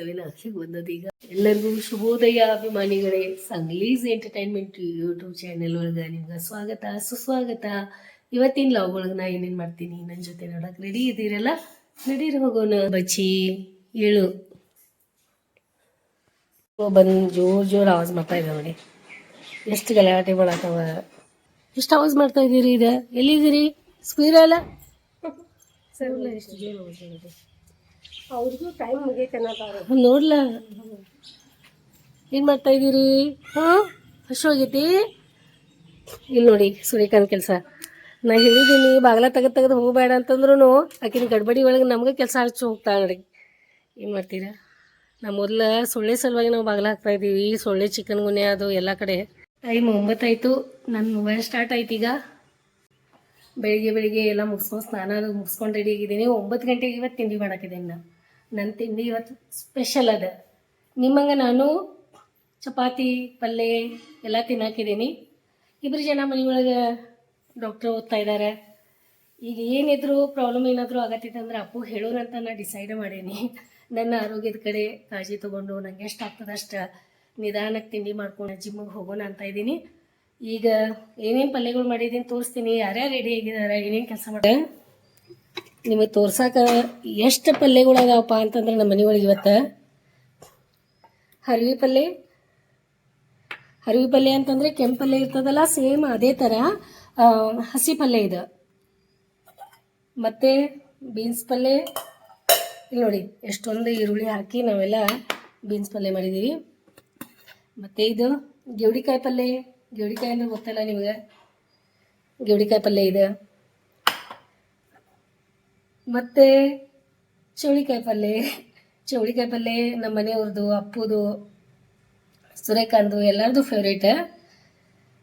Time seven ಆಗ್ಲಿಕ್ಕೆ ಈಗ ಎಲ್ಲರಿಗೂ ಶುಭೋದಯ ಅಭಿಮಾನಿಗಳೇ, ಸಂಗ್ಲೀಸ್ ಎಂಟರ್ಟೈನ್ಮೆಂಟ್ ಯೂಟ್ಯೂಬ್ ಚಾನೆಲ್ ಒಳಗೆ ನಿಮ್ಗೆ ಸ್ವಾಗತ, ಸುಸ್ವಾಗತ. ಇವತ್ತಿನ ಲಾಗ್ ಒಳಗೆ ನಾ ಏನೇನು ಮಾಡ್ತೀನಿ ನನ್ನ ಜೊತೆ ನೋಡಕ್ ರೆಡಿ ಇದ್ದೀರಲ್ಲ? ನಡೀರಿ ಹೋಗೋಣ ಬಚ್ಚಿ, ಏಳು. ಬಂದು ಜೋರ್ ಜೋರ್ ಆವಾಜ್ ಮಾಡ್ತಾ ಇದ್ದಾವೆ ನೋಡಿ. ಎಷ್ಟು ಗಲಾಟೆ ಮಾಡತ್ತವ ಎಷ್ಟು ಆವಾಜ್ ಮಾಡ್ತಾ ಇದ್ದೀರಿ ಇದ ಎಲ್ಲಿದ್ದೀರಿ? ಸ್ಪೀರಲ್ಲ ಸರ್ ಎಷ್ಟು ಜೋರ್ ಆವಾಜ್ ಮಾಡಿದೆ ಅವ್ರಿಗೂ ಟೈಮ್ ಮುಗೀತನದಾರ ನೋಡ್ಲ? ಏನು ಮಾಡ್ತಾ ಇದೀರಿ ಹಾ? ಹಶು ಇಲ್ಲಿ ನೋಡಿ, ಸೂರ್ಯಕಾಂತ್ ಕೆಲಸ. ನಾ ಹೇಳಿದ್ದೀನಿ ಬಾಗ್ಲ ತೆಗೆದು ತೆಗೆದು ಹೋಗಬೇಡ ಅಂತಂದ್ರೂ ಆಕಿನ ಗಡ್ಬಡಿ ಒಳಗೆ ನಮ್ಗೆ ಕೆಲಸ ಹಚ್ಚು ಹೋಗ್ತಾ ನೋಡಿ. ಏನು ಮಾಡ್ತೀರಾ? ನಾ ಮೊದಲ ಸೊಳ್ಳೆ ಸಲುವಾಗಿ ನಾವು ಬಾಗ್ಲ ಹಾಕ್ತಾ ಇದ್ದೀವಿ, ಸೊಳ್ಳೆ ಚಿಕನ್ ಗುಣೆ ಅದು ಎಲ್ಲ ಕಡೆ. ಟೈಮ್ ಒಂಬತ್ತಾಯ್ತು ನನ್ನ ಮೊಬೈಲ್ ಸ್ಟಾರ್ಟ್ ಆಯ್ತು ಈಗ. ಬೆಳಿಗ್ಗೆ ಬೆಳಿಗ್ಗೆ ಎಲ್ಲ ಮುಗಿಸ್ಕೊಂಡು ಸ್ನಾನ ಮುಗಿಸ್ಕೊಂಡು ರೆಡಿ ಆಗಿದ್ದೀನಿ. ಒಂಬತ್ತು ಗಂಟೆಗೆ ಇವತ್ತು ತಿಂಡಿ ಮಾಡಾಕಿದ್ದೀನಿ ನಾನು. ನನ್ನ ತಿಂಡಿ ಇವತ್ತು ಸ್ಪೆಷಲ್ ಅದ. ನಿಮ್ಮಂಗೆ ನಾನು ಚಪಾತಿ ಪಲ್ಯ ಎಲ್ಲ ತಿನ್ನಾಕಿದ್ದೀನಿ. ಇಬ್ಬರು ಜನ ಮನೆಯೊಳಗೆ ಡಾಕ್ಟ್ರ್ ಓದ್ತಾ ಇದ್ದಾರೆ ಈಗ ಏನಿದ್ರು ಪ್ರಾಬ್ಲಮ್ ಏನಾದರೂ ಆಗತ್ತಿತ್ತು ಅಂದ್ರೆ ಅಪ್ಪು ಹೇಳೋಣ ಅಂತ ನಾನು ಡಿಸೈಡ್ ಮಾಡೀನಿ. ನನ್ನ ಆರೋಗ್ಯದ ಕಡೆ ಕಾಳಜಿ ತೊಗೊಂಡು ನಂಗೆ ಎಷ್ಟು ಆಗ್ತದೆ ಅಷ್ಟು ನಿಧಾನಕ್ಕೆ ತಿಂಡಿ ಮಾಡ್ಕೊಂಡು ಜಿಮ್ಮಿಗೆ ಹೋಗೋಣ ಅಂತ ಇದ್ದೀನಿ. ಈಗ ಏನೇನು ಪಲ್ಯಗಳು ಮಾಡಿದ್ದೀನಿ ತೋರಿಸ್ತೀನಿ. ಯಾರ್ಯಾರು ರೆಡಿ ಆಗಿದ್ದಾರೆ ಏನೇನು ಕೆಲಸ ಮಾಡಿ ನಿಮಗೆ ತೋರ್ಸಾಕ ಎಷ್ಟು ಪಲ್ಯಗಳಾಗವಪ್ಪ ಅಂತಂದ್ರೆ ನಮ್ಮ ಮನೆಯೊಳಗೆ ಇವತ್ತು ಹರಿವಿ ಪಲ್ಯ. ಹರಿವಿ ಪಲ್ಯ ಅಂತಂದ್ರೆ ಕೆಂಪು ಪಲ್ಯ ಇರ್ತದಲ್ಲ, ಸೇಮ್ ಅದೇ ಥರ ಹಸಿ ಪಲ್ಯ ಇದು. ಮತ್ತೆ ಬೀನ್ಸ್ ಪಲ್ಯ. ಇಲ್ಲಿ ನೋಡಿ, ಎಷ್ಟೊಂದು ಈರುಳ್ಳಿ ಹಾಕಿ ನಾವೆಲ್ಲ ಬೀನ್ಸ್ ಪಲ್ಯ ಮಾಡಿದ್ದೀವಿ ಮತ್ತು ಇದು ಗೆವಡಿಕಾಯಿ ಪಲ್ಯ. ಗೆವಡಿಕಾಯಿ ಅಂದ್ರೆ ಗೊತ್ತಲ್ಲ ನಿಮಗೆ? ಗೆವಡಿಕಾಯಿ ಪಲ್ಯ ಇದೆ. ಮತ್ತು ಚೌಳಿಕಾಯಿ ಪಲ್ಯ ಚೌಳಿಕಾಯಿ ಪಲ್ಯ ನಮ್ಮ ಮನೆಯವ್ರದ್ದು ಅಪ್ಪುದು ಸೂರ್ಯಕಾಂತು ಎಲ್ಲರದು ಫೇವ್ರೇಟ್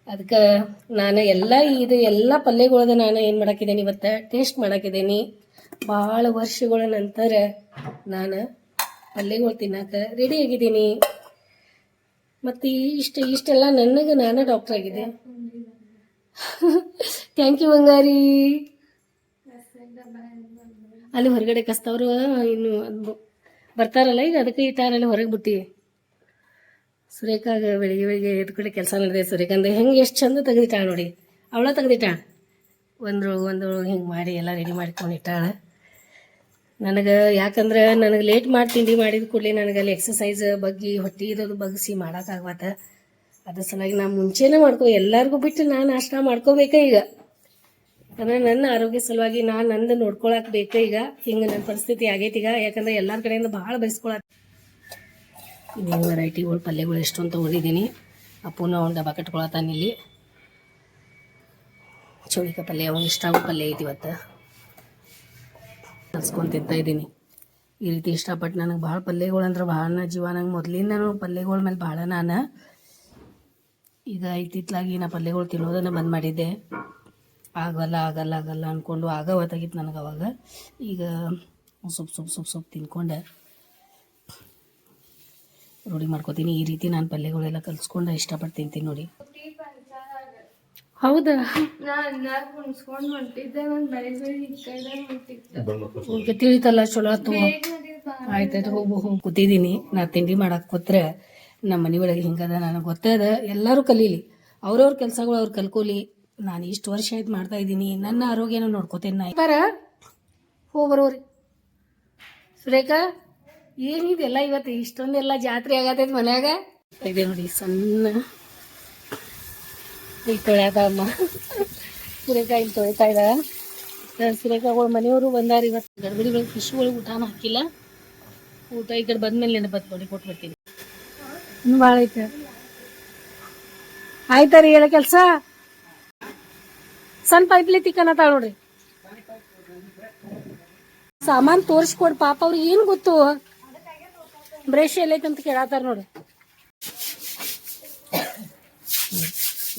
ಅದಕ್ಕೆ ನಾನು ಎಲ್ಲ ಇದು ಎಲ್ಲ ಪಲ್ಯಗಳದ ನಾನು ಏನು ಮಾಡಾಕಿದ್ದೀನಿ ಇವತ್ತು? ಟೇಸ್ಟ್ ಮಾಡಾಕಿದ್ದೀನಿ. ಭಾಳ ವರ್ಷಗಳ ನಂತರ ನಾನು ಪಲ್ಯಗಳು ತಿನ್ನಕ್ಕೆ ರೆಡಿ ಆಗಿದ್ದೀನಿ. ಮತ್ತು ಇಷ್ಟು, ಇಷ್ಟೆಲ್ಲ ನನಗೆ ನಾನು ಡಾಕ್ಟ್ರ್ ಆಗಿದೆ ಥ್ಯಾಂಕ್ ಯು ಬಂಗಾರಿ. ಅಲ್ಲಿ ಹೊರಗಡೆ ಕಸ್ತವ್ರು ಇನ್ನು ಬರ್ತಾರಲ್ಲ ಈಗ, ಅದಕ್ಕೆ ಈ ಇಟ್ಟಾರಲ್ಲಿ ಹೊರಗೆ ಬಿಟ್ಟಿ ಸುರೇಖಾಗ ಬೆಳಿಗ್ಗೆ ಬೆಳಿಗ್ಗೆ ಕಡೆ ಕೆಲಸ ನಡೆದೆ ಸುರೇಖಂದ ಹೆಂಗೆ ಎಷ್ಟು ಚಂದ ತೆಗೆದಿಟ್ಟಾಳ ನೋಡಿ. ಅವಳ ತೆಗೆದಿಟ್ಟಾಳ? ಒಂದು ಒಂದು ಹಿಂಗೆ ಮಾಡಿ, ಎಲ್ಲ ರೆಡಿ ಮಾಡ್ಕೊಂಡು ಇಟ್ಟಾಳ. ನನಗೆ ಯಾಕಂದ್ರೆ ನನಗೆ ಲೇಟ್ ಮಾಡಿ ತಿಂಡಿ ಮಾಡಿದ ಕೂಡಲೇ ನನಗೆ ಅಲ್ಲಿ ಎಕ್ಸಸೈಸ್ ಬಗ್ಗಿ, ಹೊಟ್ಟೆ ಇರೋದು ಬಗ್ಗಿಸಿ ಮಾಡೋಕ್ಕಾಗತ್ತ ಅದ್ರ ಸಲುವಾಗಿ ನಾ ಮುಂಚೆನೇ ಮಾಡ್ಕೊ, ಎಲ್ಲರಿಗೂ ಬಿಟ್ಟು ನಾನು ನಾಷ್ಟ ಮಾಡ್ಕೋಬೇಕ ಈಗ. ಯಾಕಂದ್ರೆ ನನ್ನ ಆರೋಗ್ಯ ಸಲುವಾಗಿ ನಾನು ನಂದು ನೋಡ್ಕೊಳಕ್ ಬೇಕು ಈಗ. ಹಿಂಗೆ ನನ್ನ ಪರಿಸ್ಥಿತಿ ಆಗೈತಿ ಈಗ. ಯಾಕಂದ್ರೆ ಎಲ್ಲರ ಕಡೆಯಿಂದ ಭಾಳ ಬಯಸ್ಕೊಳಕ್ ಇನ್ನೇನು ವೆರೈಟಿಗಳು, ಪಲ್ಯಗಳು ಎಷ್ಟೊಂದು ತೊಗೊಂಡಿದ್ದೀನಿ ಅಪ್ಪನ ಅವ್ನು ಡಬ್ಬ ಕಟ್ಕೊಳತಾನ ಇಲ್ಲಿ. ಚೌಳಿಕ ಪಲ್ಯ, ಅವ್ನು ಇಷ್ಟ ಆಗೋ ಪಲ್ಯ ಐತಿ ಇವತ್ತು. ಕಲ್ಸ್ಕೊಂಡು ಇದ್ದೀನಿ ಈ ರೀತಿ ಇಷ್ಟಪಟ್ಟು ನನಗೆ ಭಾಳ ಪಲ್ಯಗಳು ಅಂದ್ರೆ ಭಾಳ ಜೀವ. ನಂಗೆ ಮೊದಲಿಂದ ನಾನು ಪಲ್ಯಗಳ ಮೇಲೆ ಭಾಳ ನಾನು ಈಗ ಇತ್ತಿತ್ಲಾಗಿ ನಾ ಪಲ್ಯಗಳು ತಿನ್ನೋದನ್ನು ಬಂದ್ ಮಾಡಿದ್ದೆ. ಆಗಲ್ಲ ಆಗಲ್ಲ ಆಗಲ್ಲ ಅಂದ್ಕೊಂಡು ಆಗ ಹೊತ್ತಾಗಿತ್ತು ನನಗೆ ಅವಾಗ. ಈಗ ಸೊಪ್ಪು ಸೊಪ್ಪು ಸೊಪ್ಪು ಸೊಪ್ಪು ತಿನ್ಕೊಂಡು. ರೂಢಿ ಮಾಡ್ಕೋತೀನಿ. ಈ ರೀತಿ ನಾನು ಪಲ್ಯಗಳೆಲ್ಲ ಕಲ್ಸ್ಕೊಂಡು. ಇಷ್ಟಪಟ್ಟು ತಿಂತೀನಿ ನೋಡಿ. ಹೌದಾ? ತಿಳಿತಲ್ಲ ಚಲೋ ಆಯ್ತು ಆಯ್ತಾಯ್ತು ಹೋಗು ಹೋಗಿ. ಕೂತಿದ್ದೀನಿ. ನಾ ತಿಂಡಿ ಮಾಡಕ್ಕೆ ಕೂತ್ರೆ ನಮ್ಮ ಮನೆ ಒಳಗೆ ಹಿಂಗದ ನನಗೆ ಅದ. ಎಲ್ಲರೂ ಕಲೀಲಿ. ಅವ್ರವ್ರ ಕೆಲಸಗಳು ಅವ್ರು ಕಲ್ಕೋಲಿ. ನಾನು ಇಷ್ಟು ವರ್ಷ ಆಯ್ತು ಮಾಡ್ತಾ ಇದ್ದೀನಿ. ನನ್ನ ಆರೋಗ್ಯನ ನೋಡ್ಕೋತೇನೆ ನಾ ಬರ ಹೋ ಬರೋರಿ. ಸುರೇಖಾ ಏನಿದೆಲ್ಲ ಇವತ್ತು? ಇಷ್ಟೊಂದೆಲ್ಲ ಜಾತ್ರೆ ಆಗತೈತಿ ಮನ್ಯಾಗ? ಇದೆ ನೋಡಿ ಸಣ್ಣ ಈಗ ತೊಳ್ಯಾದ ಅಮ್ಮ. ಸುರೇಖಾ ಇಲ್ಲಿ ತೊಳಿತಾ ಇದ್ದ ಸುರೇಖಾಗಳು ಮನೆಯವರು ಬಂದಾರ ಇವತ್ತು. ಗಡ್ಬಡಿಗಳು ಫಿಶ್ಗಳು ಊಟನ ಹಾಕಿಲ್ಲ ಊಟ ಈ ಕಡೆ ಬಂದ್ಮೇಲೆ ನೆನಪತ್ತು ನೋಡಿ ಕೊಟ್ಬಿಡ್ತೀನಿ ಇನ್ನು ಭಾಳ ಐತೆ. ಆಯ್ತಾರಿ ಹೇಳ ಕೆಲಸ. ಸಣ್ಣ ಪೈಪ್ಲಿ ತಿಕ್ಕನತ್ತಾಳ ನೋಡ್ರಿ. ಸಾಮಾನ್ ತೋರಿಸ್ಕೊಡ್ ಪಾಪ ಅವ್ರಿಗೆ ಏನ್ ಗೊತ್ತು? ಬ್ರಷ್ ಎಲ್ಲೈತೆ ಅಂತ ಕೇಳತ್ತಾರ ನೋಡಿ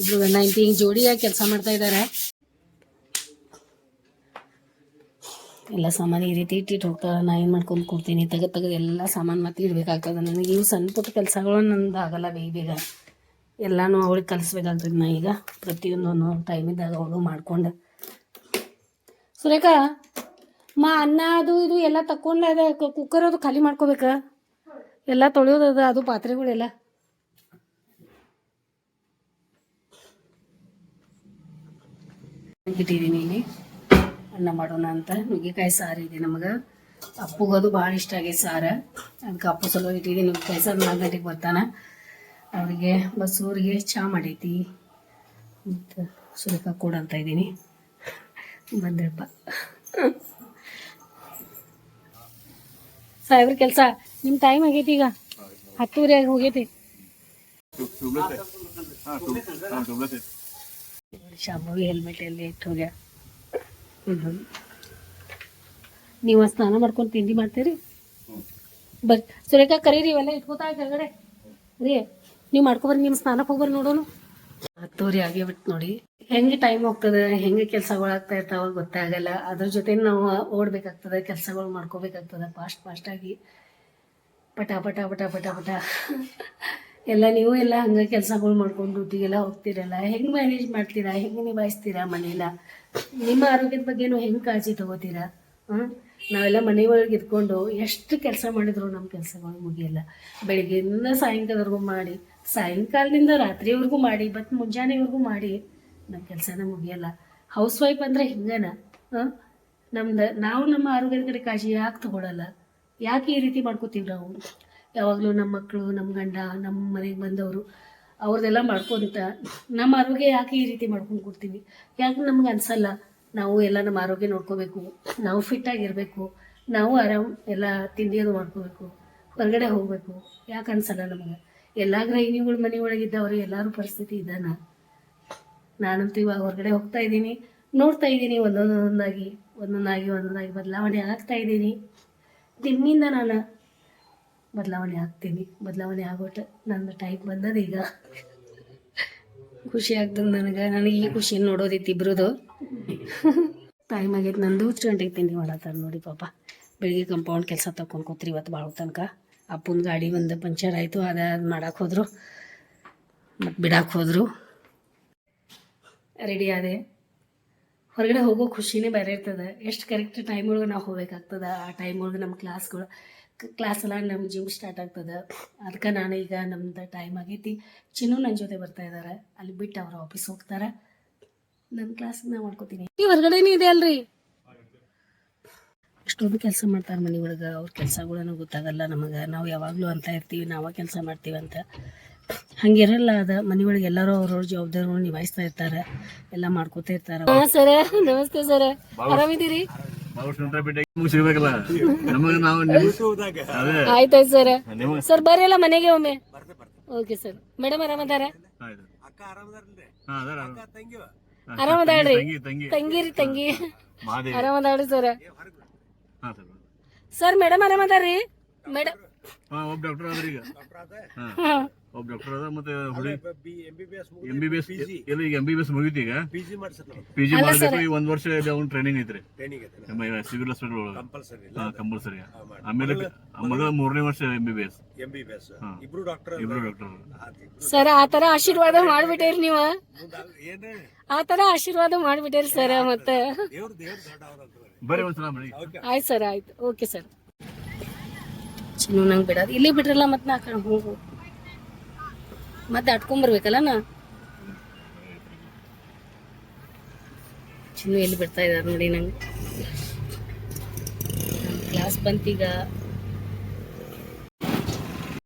ಇಬ್ರು ಗಂಡ ಹಿಂಗ್ ಜೋಡಿಯಾಗಿ ಕೆಲಸ ಮಾಡ್ತಾ ಇದ್ದಾರೆ ಎಲ್ಲ ಸಾಮಾನು ಈ ರೀತಿ ಇಟ್ಟಿಟ್ಟು ಹೋಗ್ತಾರ. ನಾ ಏನು ಮಾಡ್ಕೊಂಡು ಕೊಡ್ತೀನಿ? ತೆಗೆದು ತೆಗೆದು ಎಲ್ಲ ಸಾಮಾನು ಮತ್ತೆ ಇಡಬೇಕಾಗ್ತದೆ. ನನಗೆ ಇವು ಸಣ್ಣ ಪುಟ್ಟ ಕೆಲಸಗಳು ನಂದು ಆಗಲ್ಲ ಬೇಗ ಬೇಗ. ಎಲ್ಲನೂ ಅವಳಿಗೆ ಕಲಿಸ್ಬೇಕಾಗ್ತದೆ ನಾ ಈಗ. ಪ್ರತಿಯೊಂದು ಟೈಮ್ ಇದ್ದಾಗ ಅವಳು ಮಾಡ್ಕೊಂಡು. ಸುರೇಖಾ, ಮಾ ಅನ್ನ ಅದು ಇದು ಎಲ್ಲ ತಕ್ಕೊಂಡ ಕುಕ್ಕರ್ ಅದು ಖಾಲಿ ಮಾಡ್ಕೋಬೇಕಾ? ಎಲ್ಲ ತೊಳೆಯೋದದ ಅದು ಪಾತ್ರೆಗಳೆಲ್ಲ ಇಟ್ಟಿದ್ದೀನಿ ಇಲ್ಲಿ. ಅನ್ನ ಮಾಡೋಣ ಅಂತ. ನುಗ್ಗೆಕಾಯಿ ಸಾರು ಇದೆ ನಮಗೆ. ಅಪ್ಪುಗದು ಭಾಳ ಇಷ್ಟ ಆಗೈತೆ ಸಾರ. ಅದಕ್ಕೆ ಅಪ್ಪು ಸಲ ಇಟ್ಟಿದ್ದೀನಿ ನುಗ್ಗೆಕಾಯಿ ಸಾರು ನಾಲ್ಕು ಗಂಟೆಗೆ ಬರ್ತಾನೆ. ಅವರಿಗೆ ಬಸ್ಸೂರಿಗೆ ಚಹಾ ಮಾಡೈತಿ. ಮತ್ತು ಸುರೇಖ ಕೂಡ ಅಂತ ಇದ್ದೀನಿ. ಬಂದ್ರಪ್ಪ. ಸಾಹೇಬ್ರ ಕೆಲಸ. ನಿಮ್ಮ ಟೈಮ್ ಆಗೈತಿ ಈಗ. ಹತ್ತುವರೆ ಆಗಿ ಹೋಗೈತಿ ಹೆಲ್ಮೆಟ್ ಎಲ್ಲಿ ಇಟ್ಟು ಹೋಗ್ಯ. ನೀವು ಸ್ನಾನ ಮಾಡ್ಕೊಂಡು ತಿಂಡಿ ಮಾಡ್ತೀರಿ? ಬರ್ರಿ ಸುರೇಖಾ, ಕರೀರಿ ಇವೆಲ್ಲ ಇಟ್ಕೋತಾ ಕೆಳಗಡೆ. ರೀ. ನೀವು ಮಾಡ್ಕೊಬರ್ರಿ ನಿಮ್ಮ ಸ್ನಾನಕ್ಕೆ ಹೋಗ್ಬರ್ರಿ ನೋಡೋನು. ಹತ್ತೂರಿ ಆಗೇ ಬಿಟ್ಟು ನೋಡಿ. ಹೆಂಗೆ ಟೈಮ್ ಹೋಗ್ತದ, ಹೆಂಗೆ ಕೆಲಸಗಳು ಆಗ್ತಾ ಇರ್ತಾವ ಗೊತ್ತಾಗಲ್ಲ. ಅದ್ರ ಜೊತೆ ನಾವು ಓಡ್ಬೇಕಾಗ್ತದೆ, ಕೆಲಸಗಳು ಮಾಡ್ಕೋಬೇಕಾಗ್ತದೆ ಫಾಸ್ಟ್ ಫಾಸ್ಟಾಗಿ ಪಟ ಪಟ ಪಟ ಪಟ ಪಟ. ಎಲ್ಲ ನೀವು ಎಲ್ಲ ಹಂಗೆ ಕೆಲಸಗಳು ಮಾಡ್ಕೊಂಡು ಡ್ಯೂಟಿಗೆಲ್ಲ ಹೋಗ್ತಿರಲ್ಲ. ಹೆಂಗೆ ಮ್ಯಾನೇಜ್ ಮಾಡ್ತೀರಾ, ಹೆಂಗೆ ನಿಭಾಯಿಸ್ತೀರಾ ಮನೇನ? ನಿಮ್ಮ ಆರೋಗ್ಯದ ಬಗ್ಗೆನೂ ಹೆಂಗೆ ಕಾಳಜಿ ತಗೋತೀರಾ? ಹಾಂ ನಾವೆಲ್ಲ ಒಳಗೆ ಇದ್ಕೊಂಡು ಎಷ್ಟು ಕೆಲಸ ಮಾಡಿದ್ರು ನಮ್ಮ ಕೆಲಸಗಳು ಮುಗಿಯಲ್ಲ. ಬೆಳಿಗ್ಗೆಯಿಂದ ಸಾಯಂಕಾಲವರೆಗೂ ಮಾಡಿ ಸಾಯಂಕಾಲದಿಂದ ರಾತ್ರಿವರೆಗೂ ಮಾಡಿ ಬಟ್ ಮುಂಜಾನೆವರೆಗೂ ಮಾಡಿ ನಮ್ಮ ಕೆಲಸನ ಮುಗಿಯಲ್ಲ. ಹೌಸ್ ವೈಫ್ ಅಂದರೆ ಹಿಂಗನ ನಮ್ದು, ನಾವು ನಮ್ಮ ಆರೋಗ್ಯದ ಕಡೆ ಕಾಳಜಿ ಯಾಕೆ ತೊಗೊಳಲ್ಲ? ಯಾಕೆ ಈ ರೀತಿ ಮಾಡ್ಕೋತೀವಿ ನಾವು? ಯಾವಾಗಲೂ ನಮ್ಮ ಮಕ್ಕಳು ನಮ್ಮ ಗಂಡ ನಮ್ಮ ಮನೆಗೆ ಬಂದವರು ಅವ್ರದ್ದೆಲ್ಲ ಮಾಡ್ಕೊಂತ, ನಮ್ಮ ಆರೋಗ್ಯ ಯಾಕೆ ಈ ರೀತಿ ಮಾಡ್ಕೊಂಡು ಕೊಡ್ತೀವಿ? ಯಾಕೆ ನಮ್ಗೆ ಅನ್ಸಲ್ಲ? ನಾವು ಎಲ್ಲ ನಮ್ಮ ಆರೋಗ್ಯ ನೋಡ್ಕೋಬೇಕು, ನಾವು ಫಿಟ್ಟಾಗಿರಬೇಕು ನಾವು ಆರಾಮ್ ಎಲ್ಲ ತಿಂಡಿಯೋದು ಮಾಡ್ಕೋಬೇಕು, ಹೊರಗಡೆ ಹೋಗಬೇಕು, ಯಾಕೆ ಅನ್ಸಲ್ಲ ನಮಗೆ? ಎಲ್ಲ ಗೃಹಿಣಿಗಳು ಮನೆ ಒಳಗಿದ್ದವರು ಎಲ್ಲರೂ ಪರಿಸ್ಥಿತಿ ಇದ್ದಾನ ನಾನಂತೂ ಇವಾಗ ಹೊರಗಡೆ ಹೋಗ್ತಾ ಇದ್ದೀನಿ. ನೋಡ್ತಾ ಇದ್ದೀನಿ, ಒಂದೊಂದೊಂದಾಗಿ, ಒಂದೊಂದಾಗಿ ಒಂದೊಂದಾಗಿ ಬದಲಾವಣೆ ಆಗ್ತಾ ಇದ್ದೀನಿ. ನಿಮ್ಮಿಂದ ನಾನು ಬದಲಾವಣೆ ಆಗ್ತೀನಿ. ಬದಲಾವಣೆ ಆಗೋಟ ನನ್ನ ಟೈಮ್ ಬಂದದ ಈಗ. ಖುಷಿ ಆಗ್ತದೆ ನನಗೆ. ನನಗೆ ಈ ಖುಷಿ ನೋಡೋದಿತ್ತು ಇಬ್ರದು. ಟೈಮ್ ಆಗೈತೆ, ನಂದು ಗಂಟೆಗೆ ತಿಂಡಿ ಮಾಡತ್ತಾರ ನೋಡಿ ಪಾಪ. ಬೆಳಿಗ್ಗೆ ಕಂಪೌಂಡ್ ಕೆಲಸ ತಗೊಂಡು ಕೂತ್ರಿ ಇವತ್ತು ಭಾಳ ತನಕ ಅಪ್ಪನ ಗಾಡಿ ಒಂದು ಪಂಚರ್ ಆಯಿತು ಅದು ಮಾಡಕ್ಕೆ ಹೋದರು. ಮತ್ತು ಬಿಡಕ್ಕೆ ಹೋದರು. ರೆಡಿ ಆದೆ. ಹೊರಗಡೆ ಹೋಗೋ ಖುಷಿನೇ ಬೇರೆ ಇರ್ತದೆ. ಎಷ್ಟು ಕರೆಕ್ಟ್ ಟೈಮ್ ಒಳಗೆ ನಾವು ಹೋಗ್ಬೇಕಾಗ್ತದೆ? ಆ ಟೈಮ್ ಒಳಗೆ ನಮ್ಮ ಕ್ಲಾಸ್ಗಳು ಕ್ಲಾಸ್ ಎಲ್ಲ ನಮ್ಮ ಜಿಮ್ ಸ್ಟಾರ್ಟ್ ಆಗ್ತದೆ. ಅದಕ್ಕೆ ನಾನು ಈಗ ನಮ್ದು ಟೈಮ್ ಆಗೈತಿ. ಚಿನ್ನು ನನ್ನ ಜೊತೆ ಬರ್ತಾ ಇದ್ದಾರೆ ಅಲ್ಲಿ ಬಿಟ್ಟು ಅವ್ರ ಆಫೀಸ್ ಹೋಗ್ತಾರೆ. ನನ್ನ ಕ್ಲಾಸ್ ನಾ ಮಾಡ್ಕೋತೀನಿ. ಈ ಹೊರಗಡೆನೇ ಇದೆ ಅಲ್ರಿ? ಎಷ್ಟೊಂದು ಕೆಲಸ ಮಾಡ್ತಾರೆ ಮನೆ ಒಳಗೆ ಅವ್ರ ಕೆಲಸಗಳನ್ನು ಗೊತ್ತಾಗಲ್ಲ ನಮಗೆ. ನಾವು ಯಾವಾಗಲೂ ಅಂತ ಇರ್ತೀವಿ ನಾವೇ ಕೆಲಸ ಮಾಡ್ತೀವಿ ಅಂತ. ಹಂಗಿರಲ್ಲ ಅದ ಮನೆ ಒಳಗೆ ಎಲ್ಲರೂ ಅವ್ರವ್ರ ಜವಾಬ್ದಾರಿಗಳು ನಿಭಾಯಿಸ್ತಾ ಇರ್ತಾರೆ ಎಲ್ಲ ಮಾಡ್ಕೋತಾ ಇರ್ತಾರೆ. ಹಾ ಸರ ನಮಸ್ತೆ ಸರ. ಆರಾಮಿದ್ದೀರಿ? ಆಯ್ತಾಯ್ತು ಸರ್. ಸರ್ ಬರ್ರಿ ಅಲ್ಲ ಮನೆಗೆ ಒಮ್ಮೆ. Okay sir. ಮೇಡಮ್ ಆರಾಮದಾರ? ಆರಾಮದಾಳ್ರಿ? ತಂಗಿ ತಂಗಿ. ತಂಗಿರಿ ತಂಗಿ. ಆರಾಮದಾಳ್ರಿ ಸರ್. ಹಾ ಸರ್ ಸರ್ ಮೇಡಮ್ ಆರಾಮದಾರ್ರಿ ಮೇಡಮ್. ಹಾ ಒಬ್ಬ ಡಾಕ್ಟರ್ ಅದ್ರಿ ಈಗ. ಹಾ. ಹಾಂ. ಒಬ್ಬ ಡಾಕ್ಟರ್ ಅದ ಮತ್ತೆ ಹುಡುಗಿ ಎಂ ಬಿ ಬಿ ಎಸ್ ಎಲ್ಲ ಈಗ ಎಂ ಬಿ ಬಿ ಎಸ್ ಮುಗಿತು ಈಗ? ಪಿ ಜಿ ಮಾಡಬೇಕು ಈಗ ಒಂದ್ ವರ್ಷ ಇಲ್ಲಿ ಅವ್ನ ಟ್ರೈನಿಂಗ್ ಐತ್ರಿ. ಸಿವಿಲ್ ಹಾಸ್ಪಿಟಲ್ ಒಳಗೆ. ಹಾ ಕಂಪಲ್ಸರಿ ಆಮೇಲೆ ಮಗ ಮೂರನೇ ವರ್ಷ M B B S MBBS S ಇಬ್ರು ಡಾಕ್ಟರ್ ಇಬ್ರು ಡಾಕ್ಟರ್ ಸರ್ ಆ ಥರ ಆಶೀರ್ವಾದ ಮಾಡ್ಬಿಟ್ಟೇರಿ ನೀವು. ಆತರ ಆ ಥರ ಆಶೀರ್ವಾದ ಮಾಡ್ಬಿಟ್ಟೇರಿ ಸರ್ ಮತ್ತೆ. ಬರ್ರಿ ಒಂದ್ಸಲ ಬನ್ನಿ ಆಯ್ತು ಸರ್ ಆಯ್ತು. Okay sir. ಚಿನ್ನು ನಂಗೆ ಬಿಡೋದು ಇಲ್ಲಿ ಬಿಟ್ರಲ್ಲ ಮತ್ತೆ ನಾ ಕಡೆ ಹೋಗು ಮತ್ತೆ ಅಟ್ಕೊಂಬರ್ಬೇಕಲ್ಲ ನಾ? ಚಿನ್ನು ಎಲ್ಲಿ ಬಿಡ್ತಾ ಇದ್ದಾರೆ ನೋಡಿ ನಂಗೆ. ಕ್ಲಾಸ್ ಬಂತೀಗ.